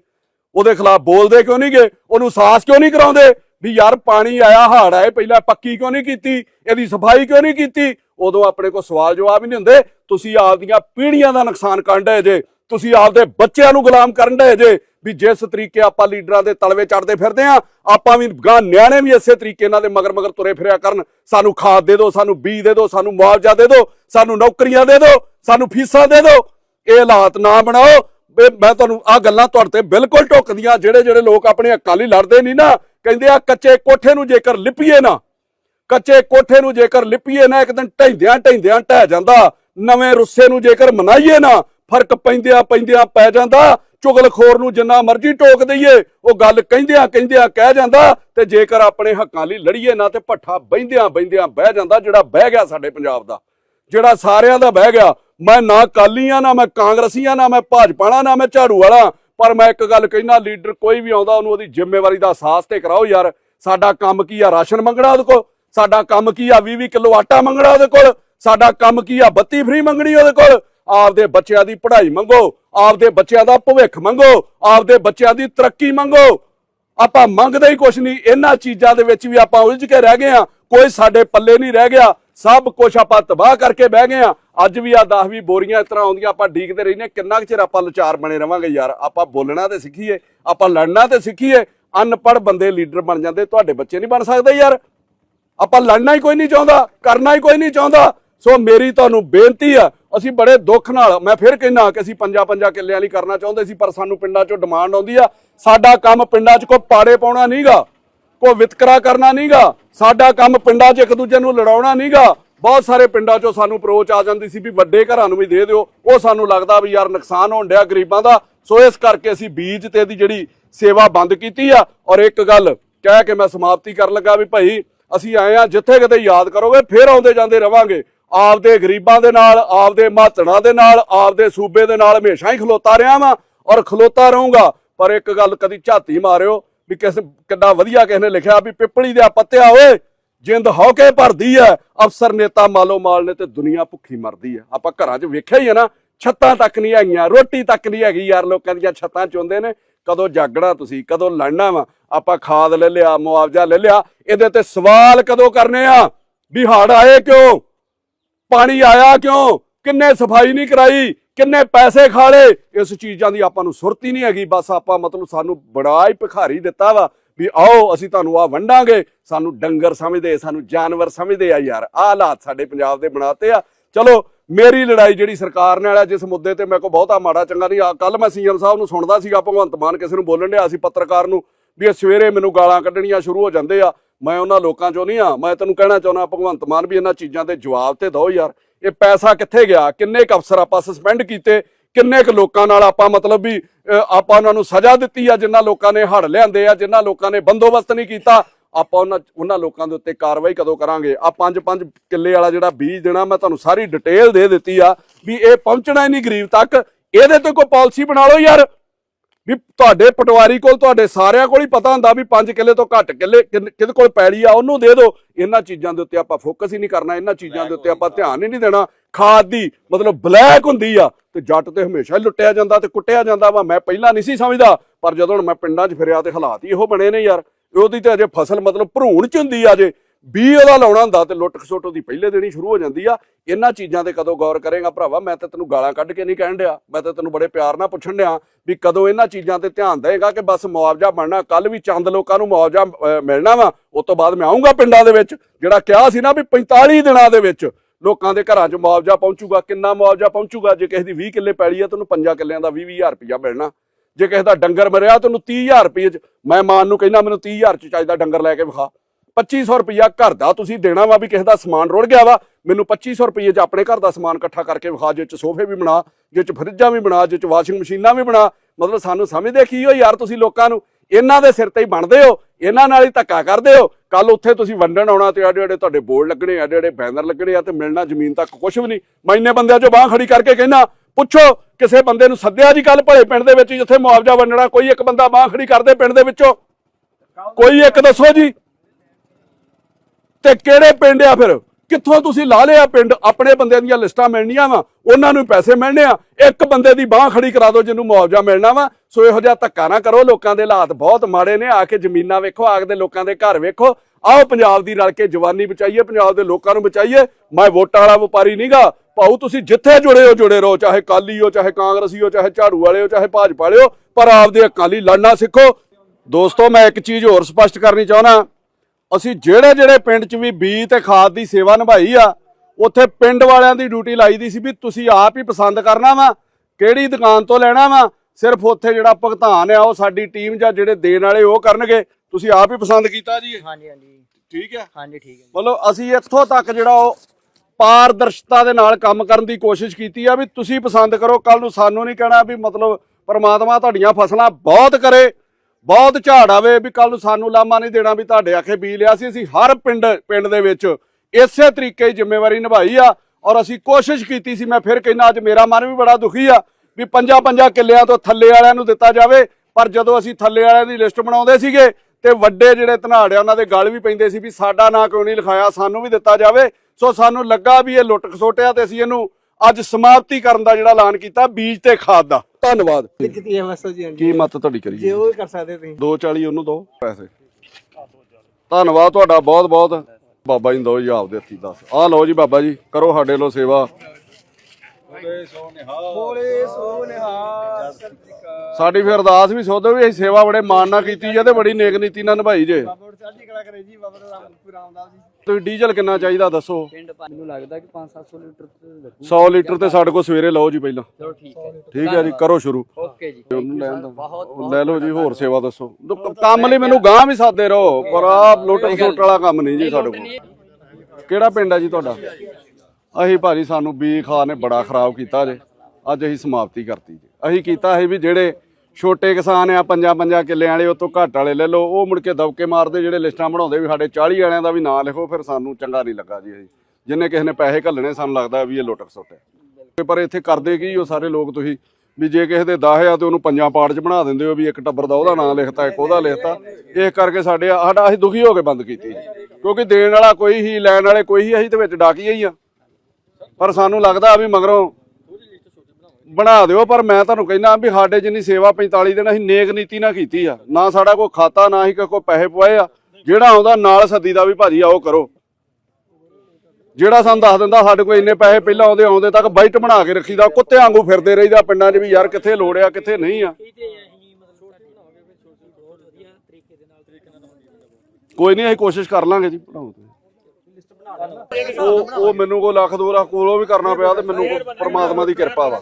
ਉਹਦੇ ਖਿਲਾਫ ਬੋਲਦੇ ਕਿਉਂ ਨਹੀਂ ਗਏ ਉਹਨੂੰ ਸਾਹਸ ਕਿਉਂ ਨਹੀਂ ਕਰਾਉਂਦੇ? ਵੀ ਯਾਰ ਪਾਣੀ ਆਇਆ, ਹਾੜ ਆਏ, ਪਹਿਲਾਂ ਪੱਕੀ ਕਿਉਂ ਨਹੀਂ ਕੀਤੀ? ਇਹਦੀ ਸਫ਼ਾਈ ਕਿਉਂ ਨਹੀਂ ਕੀਤੀ? ਉਦੋਂ ਆਪਣੇ ਕੋਲ ਸਵਾਲ ਜਵਾਬ ਹੀ ਨਹੀਂ ਹੁੰਦੇ। ਤੁਸੀਂ ਆਪਦੀਆਂ ਪੀੜ੍ਹੀਆਂ ਦਾ ਨੁਕਸਾਨ ਕਰਨ ਡਏ ਜੇ। ਤੁਸੀਂ ਆਪਦੇ ਬੱਚਿਆਂ ਨੂੰ ਗੁਲਾਮ ਕਰਨ ਡਏ ਜੇ। ਵੀ ਜਿਸ ਤਰੀਕੇ ਆਪਾਂ ਲੀਡਰਾਂ ਦੇ ਤਲਵੇ ਚੜਦੇ ਫਿਰਦੇ ਆ ਆਪਾਂ ਵੀ ਗਾਂ ਨਿਆਣੇ ਵੀ ਇਸੇ ਤਰੀਕੇ ਨਾਲ ਦੇ ਮਗਰ ਮਗਰ ਤੁਰੇ ਫਿਰਿਆ ਕਰਨ। ਸਾਨੂੰ ਖਾਦ ਦੇ ਦਿਓ, ਸਾਨੂੰ ਬੀਜ ਦੇ ਦਿਓ, ਸਾਨੂੰ ਮੁਆਵਜ਼ਾ ਦੇ ਦਿਓ, ਸਾਨੂੰ ਨੌਕਰੀਆਂ ਦੇ ਦਿਓ, ਸਾਨੂੰ ਫੀਸਾਂ ਦੇ ਦਿਓ। ਇਹ ਹਾਲਾਤ ਨਾ ਬਣਾਓ। ਵੀ ਮੈਂ ਤੁਹਾਨੂੰ ਆ ਗੱਲਾਂ ਤੁਹਾਡੇ ਤੇ ਬਿਲਕੁਲ ਢੁੱਕਦੀਆਂ। ਜਿਹੜੇ ਜਿਹੜੇ ਲੋਕ ਆਪਣੇ ਹੱਕਾਂ ਲਈ ਲੜਦੇ ਨਹੀਂ ਨਾ, ਕਹਿੰਦੇ ਆ, ਕੱਚੇ ਕੋਠੇ ਨੂੰ ਜੇਕਰ ਲਿਪੀਏ ਨਾ, ਕੱਚੇ ਕੋਠੇ ਨੂੰ ਜੇਕਰ ਲਿਪੀਏ ਨਾ, ਇੱਕ ਦਿਨ ਢੈਂਦਿਆਂ ਢਹਿੰਦਿਆਂ ਢਹਿ ਜਾਂਦਾ। ਨਵੇਂ ਰੁੱਸੇ ਨੂੰ ਜੇਕਰ ਮਨਾਈਏ ਨਾ ਫ਼ਰਕ ਪੈਂਦਿਆਂ ਪੈਂਦਿਆਂ ਪੈ ਜਾਂਦਾ। ਚੁਗਲਖੋਰ ਨੂੰ ਜਿੰਨਾ ਮਰਜ਼ੀ ਟੋਕ ਦਈਏ, ਉਹ ਗੱਲ ਕਹਿੰਦਿਆਂ ਕਹਿੰਦਿਆਂ ਕਹਿ ਜਾਂਦਾ ਤੇ ਜੇਕਰ ਆਪਣੇ ਹੱਕਾਂ ਲਈ ਲੜੀਏ ਨਾ ਤੇ ਭੱਠਾ ਬੈਂਦਿਆਂ ਬੈਂਦਿਆਂ ਬਹਿ ਜਾਂਦਾ ਜਿਹੜਾ ਬਹਿ ਗਿਆ ਸਾਡੇ ਪੰਜਾਬ ਦਾ। ਜਿਹੜਾ ਸਾਰਿਆਂ ਦਾ ਬਹਿ ਗਿਆ, ਮੈਂ ਨਾ ਕਾਲੀਆਂ ਨਾ ਮੈਂ ਕਾਂਗਰਸੀਆਂ, ਨਾ ਮੈਂ ਭਾਜਪਾਣਾ ਨਾ ਮੈਂ ਝਾੜੂ ਵਾਲਾ, ਪਰ ਮੈਂ ਇੱਕ ਗੱਲ ਕਹਿਣਾ ਲੀਡਰ ਕੋਈ ਵੀ ਆਉਂਦਾ, ਉਹਨੂੰ ਉਹਦੀ ਜ਼ਿੰਮੇਵਾਰੀ ਦਾ ਅਹਿਸਾਸ ਤੇ ਕਰਾਓ ਯਾਰ। ਸਾਡਾ ਕੰਮ ਕੀ ਆ ਰਾਸ਼ਨ ਮੰਗਣਾ ਉਹਦੇ ਕੋਲ? ਸਾਡਾ ਕੰਮ ਕੀ ਆ 20 ਕਿਲੋ ਆਟਾ ਮੰਗਣਾ ਉਹਦੇ ਕੋਲ? ਸਾਡਾ ਕੰਮ ਕੀ ਆ ਬੱਤੀ ਫ੍ਰੀ ਮੰਗਣੀ ਉਹਦੇ ਕੋਲ? ਆਪਦੇ ਬੱਚਿਆਂ ਦੀ ਪੜ੍ਹਾਈ ਮੰਗੋ, ਆਪਦੇ ਬੱਚਿਆਂ ਦਾ ਭਵਿੱਖ ਮੰਗੋ, ਆਪਦੇ ਬੱਚਿਆਂ ਦੀ ਤਰੱਕੀ ਮੰਗੋ। ਆਪਾਂ ਮੰਗਦੇ ਹੀ ਕੁਛ ਨਹੀਂ, ਇਹਨਾਂ ਚੀਜ਼ਾਂ ਦੇ ਵਿੱਚ ਵੀ ਆਪਾਂ ਉਲਝ ਕੇ ਰਹਿ ਗਏ ਆ ਕੋਈ ਸਾਡੇ ਪੱਲੇ ਨਹੀਂ ਰਹਿ ਗਿਆ, ਸਭ ਕੁਝ ਆਪਾਂ ਤਬਾਹ ਕਰਕੇ ਬਹਿ ਗਏ ਆ ਅੱਜ ਵੀ ਆ 10 ਵੀ ਬੋਰੀਆਂ ਇਸ ਤਰ੍ਹਾਂ ਆਉਂਦੀਆਂ, ਆਪਾਂ ਡੀਕਦੇ ਰਹਿੰਦੇ ਕਿੰਨਾ ਕੁ ਚਿਰ ਆਪਾਂ ਲਾਚਾਰ ਬਣੇ ਰਵਾਂਗੇ ਯਾਰ? ਆਪਾਂ ਬੋਲਣਾ ਤੇ ਸਿੱਖੀਏ, ਆਪਾਂ ਲੜਨਾ ਤੇ ਸਿੱਖੀਏ, ਅਨਪੜ੍ਹ ਬੰਦੇ ਲੀਡਰ ਬਣ ਜਾਂਦੇ, ਤੁਹਾਡੇ ਬੱਚੇ ਨਹੀਂ ਬਣ ਸਕਦੇ ਯਾਰ। ਆਪਾਂ ਲੜਨਾ ਹੀ ਕੋਈ ਨਹੀਂ ਚਾਹੁੰਦਾ, ਕਰਨਾ ਹੀ ਕੋਈ ਨਹੀਂ ਚਾਹੁੰਦਾ। ਸੋ ਮੇਰੀ ਤੁਹਾਨੂੰ ਬੇਨਤੀ ਆ ਅਸੀਂ ਬੜੇ ਦੁੱਖ ਨਾਲ, ਮੈਂ ਫਿਰ ਕਹਿੰਦਾ ਕਿ ਅਸੀਂ ਪੰਜਾਂ ਪੰਜਾਂ ਕਿੱਲਿਆਂ ਲਈ ਕਰਨਾ ਚਾਹੁੰਦੇ ਸੀ, ਪਰ ਸਾਨੂੰ ਪਿੰਡਾਂ 'ਚੋਂ ਡਿਮਾਂਡ ਆਉਂਦੀ ਆ। ਸਾਡਾ ਕੰਮ ਪਿੰਡਾਂ 'ਚ ਕੋਈ ਪਾੜੇ ਪਾਉਣਾ ਨਹੀਂਗਾ, ਕੋਈ ਵਿਤਕਰਾ ਕਰਨਾ ਨਹੀਂਗਾ, ਸਾਡਾ ਕੰਮ ਪਿੰਡਾਂ 'ਚ ਇੱਕ ਦੂਜੇ ਨੂੰ ਲੜਾਉਣਾ ਨਹੀਂਗਾ। ਬਹੁਤ ਸਾਰੇ ਪਿੰਡਾਂ 'ਚੋਂ ਸਾਨੂੰ ਅਪਰੋਚ ਆ ਜਾਂਦੀ ਸੀ ਵੀ ਵੱਡੇ ਘਰਾਂ ਨੂੰ ਵੀ ਦੇ ਦਿਓ। ਉਹ ਸਾਨੂੰ ਲੱਗਦਾ ਵੀ ਯਾਰ ਨੁਕਸਾਨ ਹੋਣ ਡਿਆ ਗਰੀਬਾਂ ਦਾ। ਸੋ ਇਸ ਕਰਕੇ ਅਸੀਂ ਬੀਜ ਤੇ ਦੀ ਜਿਹੜੀ ਸੇਵਾ ਬੰਦ ਕੀਤੀ ਆ। ਔਰ ਇੱਕ ਗੱਲ ਕਹਿ ਕੇ ਮੈਂ ਸਮਾਪਤੀ ਕਰਨ ਲੱਗਾ ਵੀ ਭਾਈ, ਅਸੀਂ ਆਏ ਆ, ਜਿੱਥੇ ਕਿਤੇ ਯਾਦ ਕਰੋਗੇ, ਫੇਰ ਆਉਂਦੇ ਜਾਂਦੇ ਰਵਾਂਗੇ। ਆਪਦੇ ਗਰੀਬਾਂ ਦੇ ਨਾਲ, ਆਪਦੇ ਮਾਤੜਾਂ ਦੇ ਨਾਲ, ਆਪਦੇ ਸੂਬੇ ਦੇ ਨਾਲ ਹਮੇਸ਼ਾ ਹੀ ਖਲੋਤਾ ਰਿਹਾ ਵਾਂ ਔਰ ਖਲੋਤਾ ਰਹੂੰਗਾ। ਪਰ ਇੱਕ ਗੱਲ ਕਦੀ ਝਾਤੀ ਮਾਰਿਓ ਵੀ ਕਿਸ ਕਿੱਡਾ ਵਧੀਆ ਕਿਸ ਨੇ ਲਿਖਿਆ ਵੀ ਪਿੱਪਲੀ ਦੇ ਪੱਤਿਆ ਓਏ, ਜਿੰਦ ਹੋ ਕੇ ਭਰਦੀ ਐ। ਅਫਸਰ ਨੇਤਾ ਮਾਲੋ ਮਾਲ ਨੇ ਤੇ ਦੁਨੀਆ ਭੁੱਖੀ ਮਰਦੀ ਐ। ਆਪਾਂ ਘਰਾਂ 'ਚ ਵੇਖਿਆ ਹੀ ਹੈ ਨਾ, ਛੱਤਾਂ ਤੱਕ ਨਹੀਂ ਹੈਗੀਆਂ, ਰੋਟੀ ਤੱਕ ਨਹੀਂ ਹੈਗੀ ਯਾਰ, ਲੋਕਾਂ ਦੀਆਂ ਛੱਤਾਂ ਚੁੰਦੇ ਨੇ। ਕਦੋਂ ਜਾਗਣਾ ਤੁਸੀਂ, ਕਦੋਂ ਲੜਨਾ ਵਾ। ਆਪਾਂ ਖਾਦ ਲੈ ਲਿਆ, ਮੁਆਵਜ਼ਾ ਲੈ ਲਿਆ, ਇਹਦੇ ਤੇ ਸਵਾਲ ਕਦੋਂ ਕਰਨੇ ਆ? ਵੀ ਹੜ ਆਏ ਕਿਉਂ? ਪਾਣੀ ਆਇਆ ਕਿਉਂ? ਕਿੰਨੇ ਸਫ਼ਾਈ ਨਹੀਂ ਕਰਾਈ? ਕਿੰਨੇ ਪੈਸੇ ਖਾਲੇ ਇਸ ਚੀਜ਼ਾਂ ਦੀ ਆਪਾਂ ਨੂੰ ਸੁਰਤੀ ਨਹੀਂ ਹੈਗੀ। ਬਸ ਆਪਾਂ ਮਤਲਬ ਸਾਨੂੰ ਬੜਾ ਹੀ ਭਿਖਾਰੀ ਦਿੱਤਾ ਵਾ ਵੀ ਆਓ, ਅਸੀਂ ਤੁਹਾਨੂੰ ਆ ਵੰਡਾਂਗੇ। ਸਾਨੂੰ ਡੰਗਰ ਸਮਝਦੇ, ਸਾਨੂੰ ਜਾਨਵਰ ਸਮਝਦੇ ਆ ਯਾਰ। ਆਹ ਹਾਲਾਤ ਸਾਡੇ ਪੰਜਾਬ ਦੇ ਬਣਾਤੇ ਆ। ਚਲੋ, ਮੇਰੀ ਲੜਾਈ ਜਿਹੜੀ ਸਰਕਾਰ ਨਾਲ ਆ ਜਿਸ ਮੁੱਦੇ ਤੇ ਮੇਰੇ ਕੋ ਬਹੁਤਾ ਮਾੜਾ ਚੰਗਾ ਨਹੀਂ ਆ। ਕੱਲ ਮੈਂ ਸੀਐਮ ਸਾਹਿਬ ਨੂੰ ਸੁਣਦਾ ਸੀਗਾ, ਭਗਵੰਤ ਮਾਨ ਕਿਸੇ ਨੂੰ ਬੋਲਣ ਡਿਆ ਸੀ ਪੱਤਰਕਾਰ ਨੂੰ ਵੀ ਇਹ ਸਵੇਰੇ ਮੈਨੂੰ ਗਾਲਾਂ ਕੱਢਣੀਆਂ ਸ਼ੁਰੂ ਹੋ ਜਾਂਦੇ ਆ। ਮੈਂ ਉਹਨਾਂ ਲੋਕਾਂ ਚੋਂ ਨਹੀਂ ਆ, ਮੈਂ ਤੈਨੂੰ ਕਹਿਣਾ ਚਾਹੁੰਦਾ, ਭਗਵੰਤ ਮਾਨ ਵੀ ਇਹਨਾਂ ਚੀਜ਼ਾਂ ਦੇ ਜਵਾਬ ਤੇ ਦਿਓ ਯਾਰ। ਇਹ ਪੈਸਾ ਕਿੱਥੇ ਗਿਆ? ਕਿੰਨੇ ਕੁ ਅਫਸਰ ਆਪਾਂ ਸਸਪੈਂਡ ਕੀਤੇ? ਕਿੰਨੇ ਕੁ ਲੋਕਾਂ ਨਾਲ ਆਪਾਂ ਮਤਲਬ ਵੀ ਆਪਾਂ ਉਹਨਾਂ ਨੂੰ ਸਜ਼ਾ ਦਿੱਤੀ ਆ, ਜਿਨ੍ਹਾਂ ਲੋਕਾਂ ਨੇ ਹੜ ਲਿਆਂਦੇ ਆ, ਜਿਨ੍ਹਾਂ ਲੋਕਾਂ ਨੇ ਬੰਦੋਬਸਤ ਨਹੀਂ ਕੀਤਾ? ਆਪਾਂ ਉਹਨਾਂ ਉਹਨਾਂ ਲੋਕਾਂ ਦੇ ਉੱਤੇ ਕਾਰਵਾਈ ਕਦੋਂ ਕਰਾਂਗੇ? ਆ ਪੰਜ ਪੰਜ ਕਿੱਲੇ ਵਾਲਾ ਜਿਹੜਾ ਬੀਜ ਦੇਣਾ, ਮੈਂ ਤੁਹਾਨੂੰ ਸਾਰੀ ਡਿਟੇਲ ਦੇ ਦਿੱਤੀ ਆ ਵੀ ਇਹ ਪਹੁੰਚਣਾ ਹੀ ਨਹੀਂ ਗਰੀਬ ਤੱਕ। ਇਹਦੇ ਤੇ ਕੋਈ ਪਾਲਿਸੀ ਬਣਾ ਲਓ ਯਾਰ। ਵੀ ਤੁਹਾਡੇ ਪਟਵਾਰੀ ਕੋਲ ਤੁਹਾਡੇ ਸਾਰਿਆਂ ਕੋਲ ਹੀ ਪਤਾ ਹੁੰਦਾ ਵੀ 5 ਕਿੱਲੇ ਤੋਂ ਘੱਟ ਕਿੱਲੇ ਕਿਹਦੇ ਕੋਲ ਪੈਲੀ ਆ, ਉਹਨੂੰ ਦੇ ਦਿਓ। ਇਹਨਾਂ ਚੀਜ਼ਾਂ ਦੇ ਉੱਤੇ ਆਪਾਂ ਫੋਕਸ ਹੀ ਨਹੀਂ ਕਰਨਾ, ਇਹਨਾਂ ਚੀਜ਼ਾਂ ਦੇ ਉੱਤੇ ਆਪਾਂ ਧਿਆਨ ਹੀ ਨਹੀਂ ਦੇਣਾ। ਖਾਦ ਦੀ ਮਤਲਬ ਬਲੈਕ ਹੁੰਦੀ ਆ ਤੇ ਜੱਟ ਤੇ ਹਮੇਸ਼ਾ ਹੀ ਲੁੱਟਿਆ ਜਾਂਦਾ ਤੇ ਕੁੱਟਿਆ ਜਾਂਦਾ ਵਾ। ਮੈਂ ਪਹਿਲਾਂ ਨਹੀਂ ਸੀ ਸਮਝਦਾ, ਪਰ ਜਦੋਂ ਹੁਣ ਮੈਂ ਪਿੰਡਾਂ 'ਚ ਫਿਰਿਆ ਤੇ ਹਾਲਾਤ ਹੀ ਇਹੋ ਬਣੇ ਨੇ ਯਾਰ। ਉਹਦੀ ਤੇ ਅਜੇ ਫਸਲ ਮਤਲਬ ਭਰੂਣ 'ਚ ਹੁੰਦੀ ਆ ਜੇ ਬੀ ਉਹਦਾ ਲਾਉਣਾ ਹੁੰਦਾ ਤੇ ਲੁੱਟ ਖਸੁੱਟ ਉਹਦੀ ਪਹਿਲੇ ਦਿਨ ਹੀ ਸ਼ੁਰੂ ਹੋ ਜਾਂਦੀ ਆ। ਇਹਨਾਂ ਚੀਜ਼ਾਂ ਤੇ ਕਦੋਂ ਗੌਰ ਕਰੇਗਾ ਭਰਾਵਾ? ਮੈਂ ਤਾਂ ਤੈਨੂੰ ਗਾਲਾਂ ਕੱਢ ਕੇ ਨਹੀਂ ਕਹਿਣ ਡਿਆ। ਮੈਂ ਤਾਂ ਤੈਨੂੰ ਬੜੇ ਪਿਆਰ ਨਾਲ ਪੁੱਛਣ ਡਿਆ ਵੀ ਕਦੋਂ ਇਹਨਾਂ ਚੀਜ਼ਾਂ ਤੇ ਧਿਆਨ ਦੇਏਗਾ ਕਿ ਬਸ ਮੁਆਵਜ਼ਾ ਬਣਨਾ। ਕੱਲ ਵੀ ਚੰਦ ਲੋਕਾਂ ਨੂੰ ਮੁਆਵਜ਼ਾ ਮਿਲਣਾ ਵਾ। ਉਸ ਤੋਂ ਬਾਅਦ ਮੈਂ ਆਉਂਗਾ ਪਿੰਡਾਂ ਦੇ ਵਿੱਚ। ਜਿਹੜਾ ਕਿਹਾ ਸੀ ਨਾ ਵੀ 45 ਦਿਨਾਂ ਦੇ ਵਿੱਚ ਲੋਕਾਂ ਦੇ ਘਰਾਂ 'ਚ ਮੁਆਵਜ਼ਾ ਪਹੁੰਚੂਗਾ। ਕਿੰਨਾ ਮੁਆਵਜ਼ਾ ਪਹੁੰਚੂਗਾ? ਜੇ ਕਿਸੇ ਦੀ 20 ਕਿੱਲੇ ਪੈਲੀ ਆ, ਤੈਨੂੰ ਪੰਜਾਂ ਕਿੱਲਿਆਂ ਦਾ 20-20000 ਰੁਪਇਆ ਮਿਲਣਾ। ਜੇ ਕਿਸੇ ਦਾ ਡੰਗਰ ਮਰਿਆ, ਤੈਨੂੰ 30000 ਰੁਪਏ 'ਚ। ਮੈਂ ਮਾਨ ਨੂੰ ਕਹਿੰਦਾ, ਮੈਨੂੰ 30000 'ਚ ਚਾਹੀਦਾ ਡੰਗਰ ਲੈ ਕੇ ਵਿਖਾ। 2500 ਰੁਪਇਆ ਘਰ ਦਾ ਤੁਸੀਂ ਦੇਣਾ ਵਾ ਵੀ ਕਿਸੇ ਦਾ ਸਮਾਨ ਰੁੜ ਗਿਆ ਵਾ। ਮੈਨੂੰ 2500 ਰੁਪਏ 'ਚ ਆਪਣੇ ਘਰ ਦਾ ਸਮਾਨ ਇਕੱਠਾ ਕਰਕੇ ਵਿਖਾ ਜੇ 'ਚ ਸੋਫੇ ਵੀ ਬਣਾ ਜੇ 'ਚ ਫਰਿੱਜਾਂ ਵੀ ਬਣਾ ਜੇ 'ਚ ਵਾਸ਼ਿੰਗ ਮਸ਼ੀਨਾਂ ਵੀ ਬਣਾ, ਮਤਲਬ ਸਾਨੂੰ ਸਮਝਦੇ ਕੀ ਹੋ ਯਾਰ ਤੁਸੀਂ ਲੋਕਾਂ ਨੂੰ? ਇਹਨਾਂ ਦੇ ਸਿਰ ਤੇ ਹੀ ਬਣਦੇ ਹੋ, ਇਹਨਾਂ ਨਾਲ ਹੀ ਧੱਕਾ ਕਰਦੇ ਹੋ। ਕੱਲ ਉੱਥੇ ਤੁਸੀਂ ਵੰਡਣ ਆਉਣਾ ਤੇ ਆਡੇ ਆਡੇ ਤੁਹਾਡੇ ਬੋਰਡ ਲੱਗਣੇ ਆਡੇ ਆਡੇ ਬੈਨਰ ਲੱਗਣੇ ਆ ਤੇ ਮਿਲਣਾ ਜ਼ਮੀਨ ਤੱਕ ਕੁਝ ਵੀ ਨਹੀਂ। ਮੈਂ ਇੰਨੇ ਬੰਦਿਆਂ 'ਚੋਂ ਬਾਹ ਖੜੀ ਕਰਕੇ ਕਹਿੰਦਾ, ਪੁੱਛੋ, ਕਿਸੇ ਬੰਦੇ ਨੂੰ ਸੱਦਿਆ ਜੀ ਕੱਲ ਭਲੇ ਪਿੰਡ ਦੇ ਵਿੱਚ, ਜਿੱਥੇ ਮੁਆਵਜ਼ਾ ਵੰਡਣਾ, ਕੋਈ ਇੱਕ ਬੰਦਾ ਬਾਹ ਖੜੀ ਕਰਦੇ ਪਿੰਡ ਦੇ ਵਿੱਚੋਂ? ਕੋਈ ਇੱਕ ਦੱਸੋ ਜੀ। ਤੇ ਕਿਹੜੇ ਪਿੰਡ ਆ ਫਿਰ? ਕਿੱਥੋਂ ਤੁਸੀਂ ਲਾ ਲਿਆ ਪਿੰਡ? ਆਪਣੇ ਬੰਦਿਆਂ ਦੀਆਂ ਲਿਸਟਾਂ ਮਿਲਣੀਆਂ ਵਾ, ਉਹਨਾਂ ਨੂੰ ਪੈਸੇ ਮਿਲਣੇ ਆ। ਇੱਕ ਬੰਦੇ ਦੀ ਬਾਹ ਖੜੀ ਕਰਾ ਦਿਓ ਜਿਹਨੂੰ ਮੁਆਵਜ਼ਾ ਮਿਲਣਾ ਵਾ। ਸੋ ਇਹੋ ਜਿਹਾ ਧੱਕਾ ਨਾ ਕਰੋ, ਲੋਕਾਂ ਦੇ ਹਾਲਾਤ ਬਹੁਤ ਮਾੜੇ ਨੇ। ਆ ਕੇ ਜ਼ਮੀਨਾਂ ਵੇਖੋ ਆਗਦੇ ਲੋਕਾਂ ਦੇ ਘਰ ਵੇਖੋ। ਆਓ ਪੰਜਾਬ ਦੀ ਰਲ ਕੇ ਜਵਾਨੀ ਬਚਾਈਏ, ਪੰਜਾਬ ਦੇ ਲੋਕਾਂ ਨੂੰ ਬਚਾਈਏ। ਮੈਂ ਵੋਟਾਂ ਵਾਲਾ ਵਪਾਰੀ ਨਹੀਂਗਾ ਭਾਊ, ਤੁਸੀਂ ਜਿੱਥੇ ਜੁੜੇ ਹੋ, ਜੁੜੇ ਰਹੋ। ਚਾਹੇ ਕਾਲੀ ਹੋ, ਚਾਹੇ ਕਾਂਗਰਸੀ ਹੋ, ਚਾਹੇ ਝਾੜੂ ਵਾਲੇ ਹੋ, ਚਾਹੇ ਭਾਜਪਾ ਵਾਲੇ ਹੋ। ਪਰ ਆਪਦੇ ਅਕਾਲੀ ਲੜਨਾ ਸਿੱਖੋ। ਦੋਸਤੋ, ਮੈਂ ਇੱਕ ਚੀਜ਼ ਹੋਰ ਸਪਸ਼ਟ ਕਰਨੀ ਚਾਹੁੰਦਾ। ਅਸੀਂ ਜਿਹੜੇ ਜਿਹੜੇ ਪਿੰਡ 'ਚ ਵੀ ਬੀਜ ਤੇ ਖਾਦ ਦੀ ਸੇਵਾ ਨਿਭਾਈ ਆ ਉੱਥੇ ਪਿੰਡ ਵਾਲਿਆਂ ਦੀ ਡਿਊਟੀ ਲਾਈ ਦੀ ਸੀ ਵੀ ਤੁਸੀਂ ਆਪ ਹੀ ਪਸੰਦ ਕਰਨਾ ਵਾ ਕਿਹੜੀ ਦੁਕਾਨ ਤੋਂ ਲੈਣਾ ਵਾ ਸਿਰਫ ਉੱਥੇ ਜਿਹੜਾ ਭੁਗਤਾਨ ਆ ਉਹ ਸਾਡੀ ਟੀਮ ਜਾਂ ਜਿਹੜੇ ਦੇਣ ਵਾਲੇ ਉਹ ਕਰਨਗੇ ਤੁਸੀਂ ਆਪ ਹੀ ਪਸੰਦ ਕੀਤਾ ਜੀ। ਹਾਂਜੀ ਹਾਂਜੀ ਠੀਕ ਹੈ ਹਾਂਜੀ ਠੀਕ ਹੈ। ਮਤਲਬ ਅਸੀਂ ਇੱਥੋਂ ਤੱਕ ਜਿਹੜਾ ਉਹ ਪਾਰਦਰਸ਼ਤਾ ਦੇ ਨਾਲ ਕੰਮ ਕਰਨ ਦੀ ਕੋਸ਼ਿਸ਼ ਕੀਤੀ ਆ ਵੀ ਤੁਸੀਂ ਪਸੰਦ ਕਰੋ ਕੱਲ ਨੂੰ ਸਾਨੂੰ ਨਹੀਂ ਕਹਿਣਾ ਵੀ ਮਤਲਬ ਪਰਮਾਤਮਾ ਤੁਹਾਡੀਆਂ ਫਸਲਾਂ ਬਹੁਤ ਕਰੇ ਬਹੁਤ ਝਾੜ ਆਵੇ ਵੀ ਕੱਲ ਨੂੰ ਸਾਨੂੰ ਲਾਮਾ ਨਹੀਂ ਦੇਣਾ ਵੀ ਤੁਹਾਡੇ ਆਖੇ ਬੀ ਲਿਆ ਸੀ। ਅਸੀਂ ਹਰ ਪਿੰਡ ਪਿੰਡ ਦੇ ਵਿੱਚ ਇਸੇ ਤਰੀਕੇ ਹੀ ਜ਼ਿੰਮੇਵਾਰੀ ਨਿਭਾਈ ਆ ਔਰ ਅਸੀਂ ਕੋਸ਼ਿਸ਼ ਕੀਤੀ ਸੀ, ਮੈਂ ਫਿਰ ਕਹਿੰਦਾ ਅੱਜ ਮੇਰਾ ਮਨ ਵੀ ਬੜਾ ਦੁਖੀ ਆ ਵੀ ਪੰਜਾਂ ਪੰਜਾਂ ਕਿੱਲਿਆਂ ਤੋਂ ਥੱਲੇ ਵਾਲਿਆਂ ਨੂੰ ਦਿੱਤਾ ਜਾਵੇ, ਪਰ ਜਦੋਂ ਅਸੀਂ ਥੱਲੇ ਵਾਲਿਆਂ ਦੀ ਲਿਸਟ ਬਣਾਉਂਦੇ ਸੀਗੇ ਤੇ ਵੱਡੇ ਜਿਹੜੇ ਧਨਾੜੇ ਉਹਨਾਂ ਦੇ ਗਲ ਵੀ ਪੈਂਦੇ ਸੀ ਵੀ ਸਾਡਾ ਨਾਂ ਕਿਉਂ ਨਹੀਂ ਲਿਖਾਇਆ, ਸਾਨੂੰ ਵੀ ਦਿੱਤਾ ਜਾਵੇ। ਸੋ ਸਾਨੂੰ ਲੱਗਾ ਵੀ ਇਹ ਲੁੱਟ ਖਸੋਟਿਆ ਤੇ ਅਸੀਂ ਇਹਨੂੰ ਅੱਜ ਸਮਾਪਤੀ ਕਰਨ ਦਾ ਜਿਹੜਾ ਐਲਾਨ ਕੀਤਾ ਬੀਜ ਤੇ ਖਾਦ ਦਾ। ਧੰਨਵਾਦ। ਹੈ ਜੀ ਕੀ ਮਤ ਤੁਹਾਡੀ ਜੇ ਕਰੀਏ ਉਹ ਕਰ ਸਕਦੇ ਤੁਸੀਂ। 240 ਉਹਨੂੰ ਦੋ ਪੈਸੇ। ਧੰਨਵਾਦ ਤੁਹਾਡਾ ਬਹੁਤ ਬਹੁਤ ਬਾਬਾ ਜੀ ਨੂੰ ਦੋ ਜੀ ਆਪਦੇ ਹੱਥੀ ਦੱਸ। ਆਹ ਲਓ ਜੀ ਬਾਬਾ ਜੀ ਕਰੋ ਸਾਡੇ ਲੋ ਸੇਵਾ। ਬੋਲੇ ਸੋ ਨਿਹਾਲ। ਸਾਡੀ ਫਿਰ ਅਰਦਾਸ ਵੀ ਸੋਧੋ ਵੀ ਅਸੀਂ ਸੇਵਾ ਬੜੇ ਮਾਣ ਨਾਲ ਕੀਤੀ ਜੇ ਤੇ ਬੜੀ ਨੇਕ ਨੀਤੀ ਨਾਲ ਨਿਭਾਈ ਜੇ। ਬਾਬਾ ਚੜ੍ਹਦੀ ਕਲਾ ਕਰੇ ਜੀ ਬਾਬਾ ਰਾਮ ਰਾਮਦਾਸ ਜੀ ਤੁਸੀਂ ਡੀਜ਼ਲ ਕਿੰਨਾ ਚਾਹੀਦਾ ਦੱਸੋ? ਪਿੰਡ ਪਾਣੀ ਨੂੰ ਲੱਗਦਾ ਕਿ 5-700 ਲੀਟਰ ਤੇ ਲੱਗੂ। 100 ਲੀਟਰ ਤੇ ਸਾਡੇ ਕੋਲ ਸਵੇਰੇ ਲਓ ਜੀ ਪਹਿਲਾਂ। ਚਲੋ ਠੀਕ ਹੈ। ਠੀਕ ਹੈ ਜੀ ਕਰੋ ਸ਼ੁਰੂ। ਓਕੇ ਜੀ। ਉਹਨੂੰ ਲੈਣ ਦੋ ਲੈ ਲਓ ਜੀ ਹੋਰ ਸੇਵਾ ਦੱਸੋ। ਕੰਮ ਲਈ ਮੈਨੂੰ ਗਾਂ ਵੀ ਸਾਦੇ ਰਹੋ ਪਰ ਆ ਲੁੱਟ ਖਸੁੱਟ ਵਾਲਾ ਕੰਮ ਨਹੀਂ ਜੀ ਸਾਡੇ ਕੋਲ। ਕਿਹੜਾ ਪਿੰਡ ਹੈ ਜੀ ਤੁਹਾਡਾ? ਅਸੀਂ ਭਾਜੀ ਸਾਨੂੰ ਬੀ ਖਾ ਨੇ ਬੜਾ ਖਰਾਬ ਕੀਤਾ ਜੇ। ਅੱਜ ਅਸੀਂ ਸਮਾਪਤੀ ਕਰਤੀ ਜੀ। ਅਸੀਂ ਕੀਤਾ ਸੀ ਵੀ ਜਿਹੜੇ ਛੋਟੇ ਕਿਸਾਨ ਆ, ਪੰਜਾਂ ਪੰਜਾਂ ਕਿੱਲਿਆਂ ਵਾਲੇ ਉਹ ਤੋਂ ਘੱਟ ਵਾਲੇ ਲੈ ਲਓ। ਉਹ ਮੁੜ ਕੇ ਦਬਕੇ ਮਾਰਦੇ, ਜਿਹੜੇ ਲਿਸਟਾਂ ਬਣਾਉਂਦੇ ਵੀ ਸਾਡੇ 40 ਵਾਲਿਆਂ ਦਾ ਵੀ ਨਾਂ ਲਿਖੋ, ਫਿਰ ਸਾਨੂੰ ਚੰਗਾ ਨਹੀਂ ਲੱਗਾ ਜੀ ਅਸੀਂ ਜਿੰਨੇ ਕਿਸੇ ਨੇ ਪੈਸੇ ਘੱਲਣੇ, ਸਾਨੂੰ ਲੱਗਦਾ ਵੀ ਇਹ ਲੁੱਟ ਖਸੁੱਟ ਹੈ। ਪਰ ਇੱਥੇ ਕਰਦੇ ਕੀ ਉਹ ਸਾਰੇ ਲੋਕ ਤੁਸੀਂ? ਵੀ ਜੇ ਕਿਸੇ ਦੇ 10 ਆ ਤੇ ਉਹਨੂੰ ਪੰਜਾਂ ਪਾਰਟ 'ਚ ਬਣਾ ਦਿੰਦੇ ਹੋ ਵੀ ਇੱਕ ਟੱਬਰ ਦਾ ਉਹਦਾ ਨਾਂ ਲਿਖਤਾ, ਇੱਕ ਉਹਦਾ ਲਿਖਤਾ, ਇਸ ਕਰਕੇ ਸਾਡੇ ਸਾਡਾ ਅਸੀਂ ਦੁਖੀ ਹੋ ਕੇ ਬੰਦ ਕੀਤੀ ਜੀ। ਕਿਉਂਕਿ ਦੇਣ ਵਾਲਾ ਕੋਈ ਹੀ, ਲੈਣ ਵਾਲੇ ਕੋਈ ਹੀ, ਅਸੀਂ ਤੇ ਵਿੱਚ ਡਾਕੀਏ ਹੀ ਆ। ਪਰ ਸਾਨੂੰ ਲੱਗਦਾ ਵੀ ਮਗਰੋਂ ਬਣਾ ਦਿਓ, ਪਰ ਮੈਂ ਤੁਹਾਨੂੰ ਕਹਿੰਦਾ ਵੀ ਸਾਡੇ ਜਿੰਨੀ ਸੇਵਾ 45 ਦਿਨ ਅਸੀਂ ਨੇਕ ਨੀਤੀ ਨਾਲ ਕੀਤੀ ਆ, ਨਾ ਸਾਡਾ ਕੋਈ ਖਾਤਾ, ਨਾ ਹੀ ਕੋਈ ਪੈਸੇ ਪਵਾਏ ਆ, ਜਿਹੜਾ ਆਉਂਦਾ ਨਾਲ ਸੱਦੀ ਦਾ ਵੀ ਭਾਜੀ ਆਓ ਕਰੋ। ਜਿਹੜਾ ਸਾਨੂੰ ਦੱਸ ਦਿੰਦਾ ਸਾਡੇ ਕੋਲ ਇੰਨੇ ਪੈਸੇ ਪਹਿਲਾਂ ਆਉਂਦੇ ਆਉਂਦੇ ਤੱਕ ਬਾਈਟ ਬਣਾ ਕੇ ਰੱਖੀਦਾ, ਕੁੱਤੇ ਵਾਂਗੂ ਫਿਰਦੇ ਰਹੀਦਾ ਪਿੰਡਾਂ 'ਚ ਵੀ ਯਾਰ ਕਿੱਥੇ ਲੋੜ ਆ, ਕਿੱਥੇ ਨਹੀਂ ਆ। ਕੋਈ ਨਹੀਂ, ਅਸੀਂ ਕੋਸ਼ਿਸ਼ ਕਰ ਲਾਂਗੇ ਜੀ ਬਣਾਉਣ ਦੀ ਉਹ ਉਹ ਮੈਨੂੰ ਕੋ ਲੱਖ ਦੋ ਲੱਖ ਕੋਲੋਂ ਵੀ ਕਰਨਾ ਪਿਆ ਤੇ ਮੈਨੂੰ ਕੋ ਪ੍ਰਮਾਤਮਾ ਦੀ ਕਿਰਪਾ ਵਾ।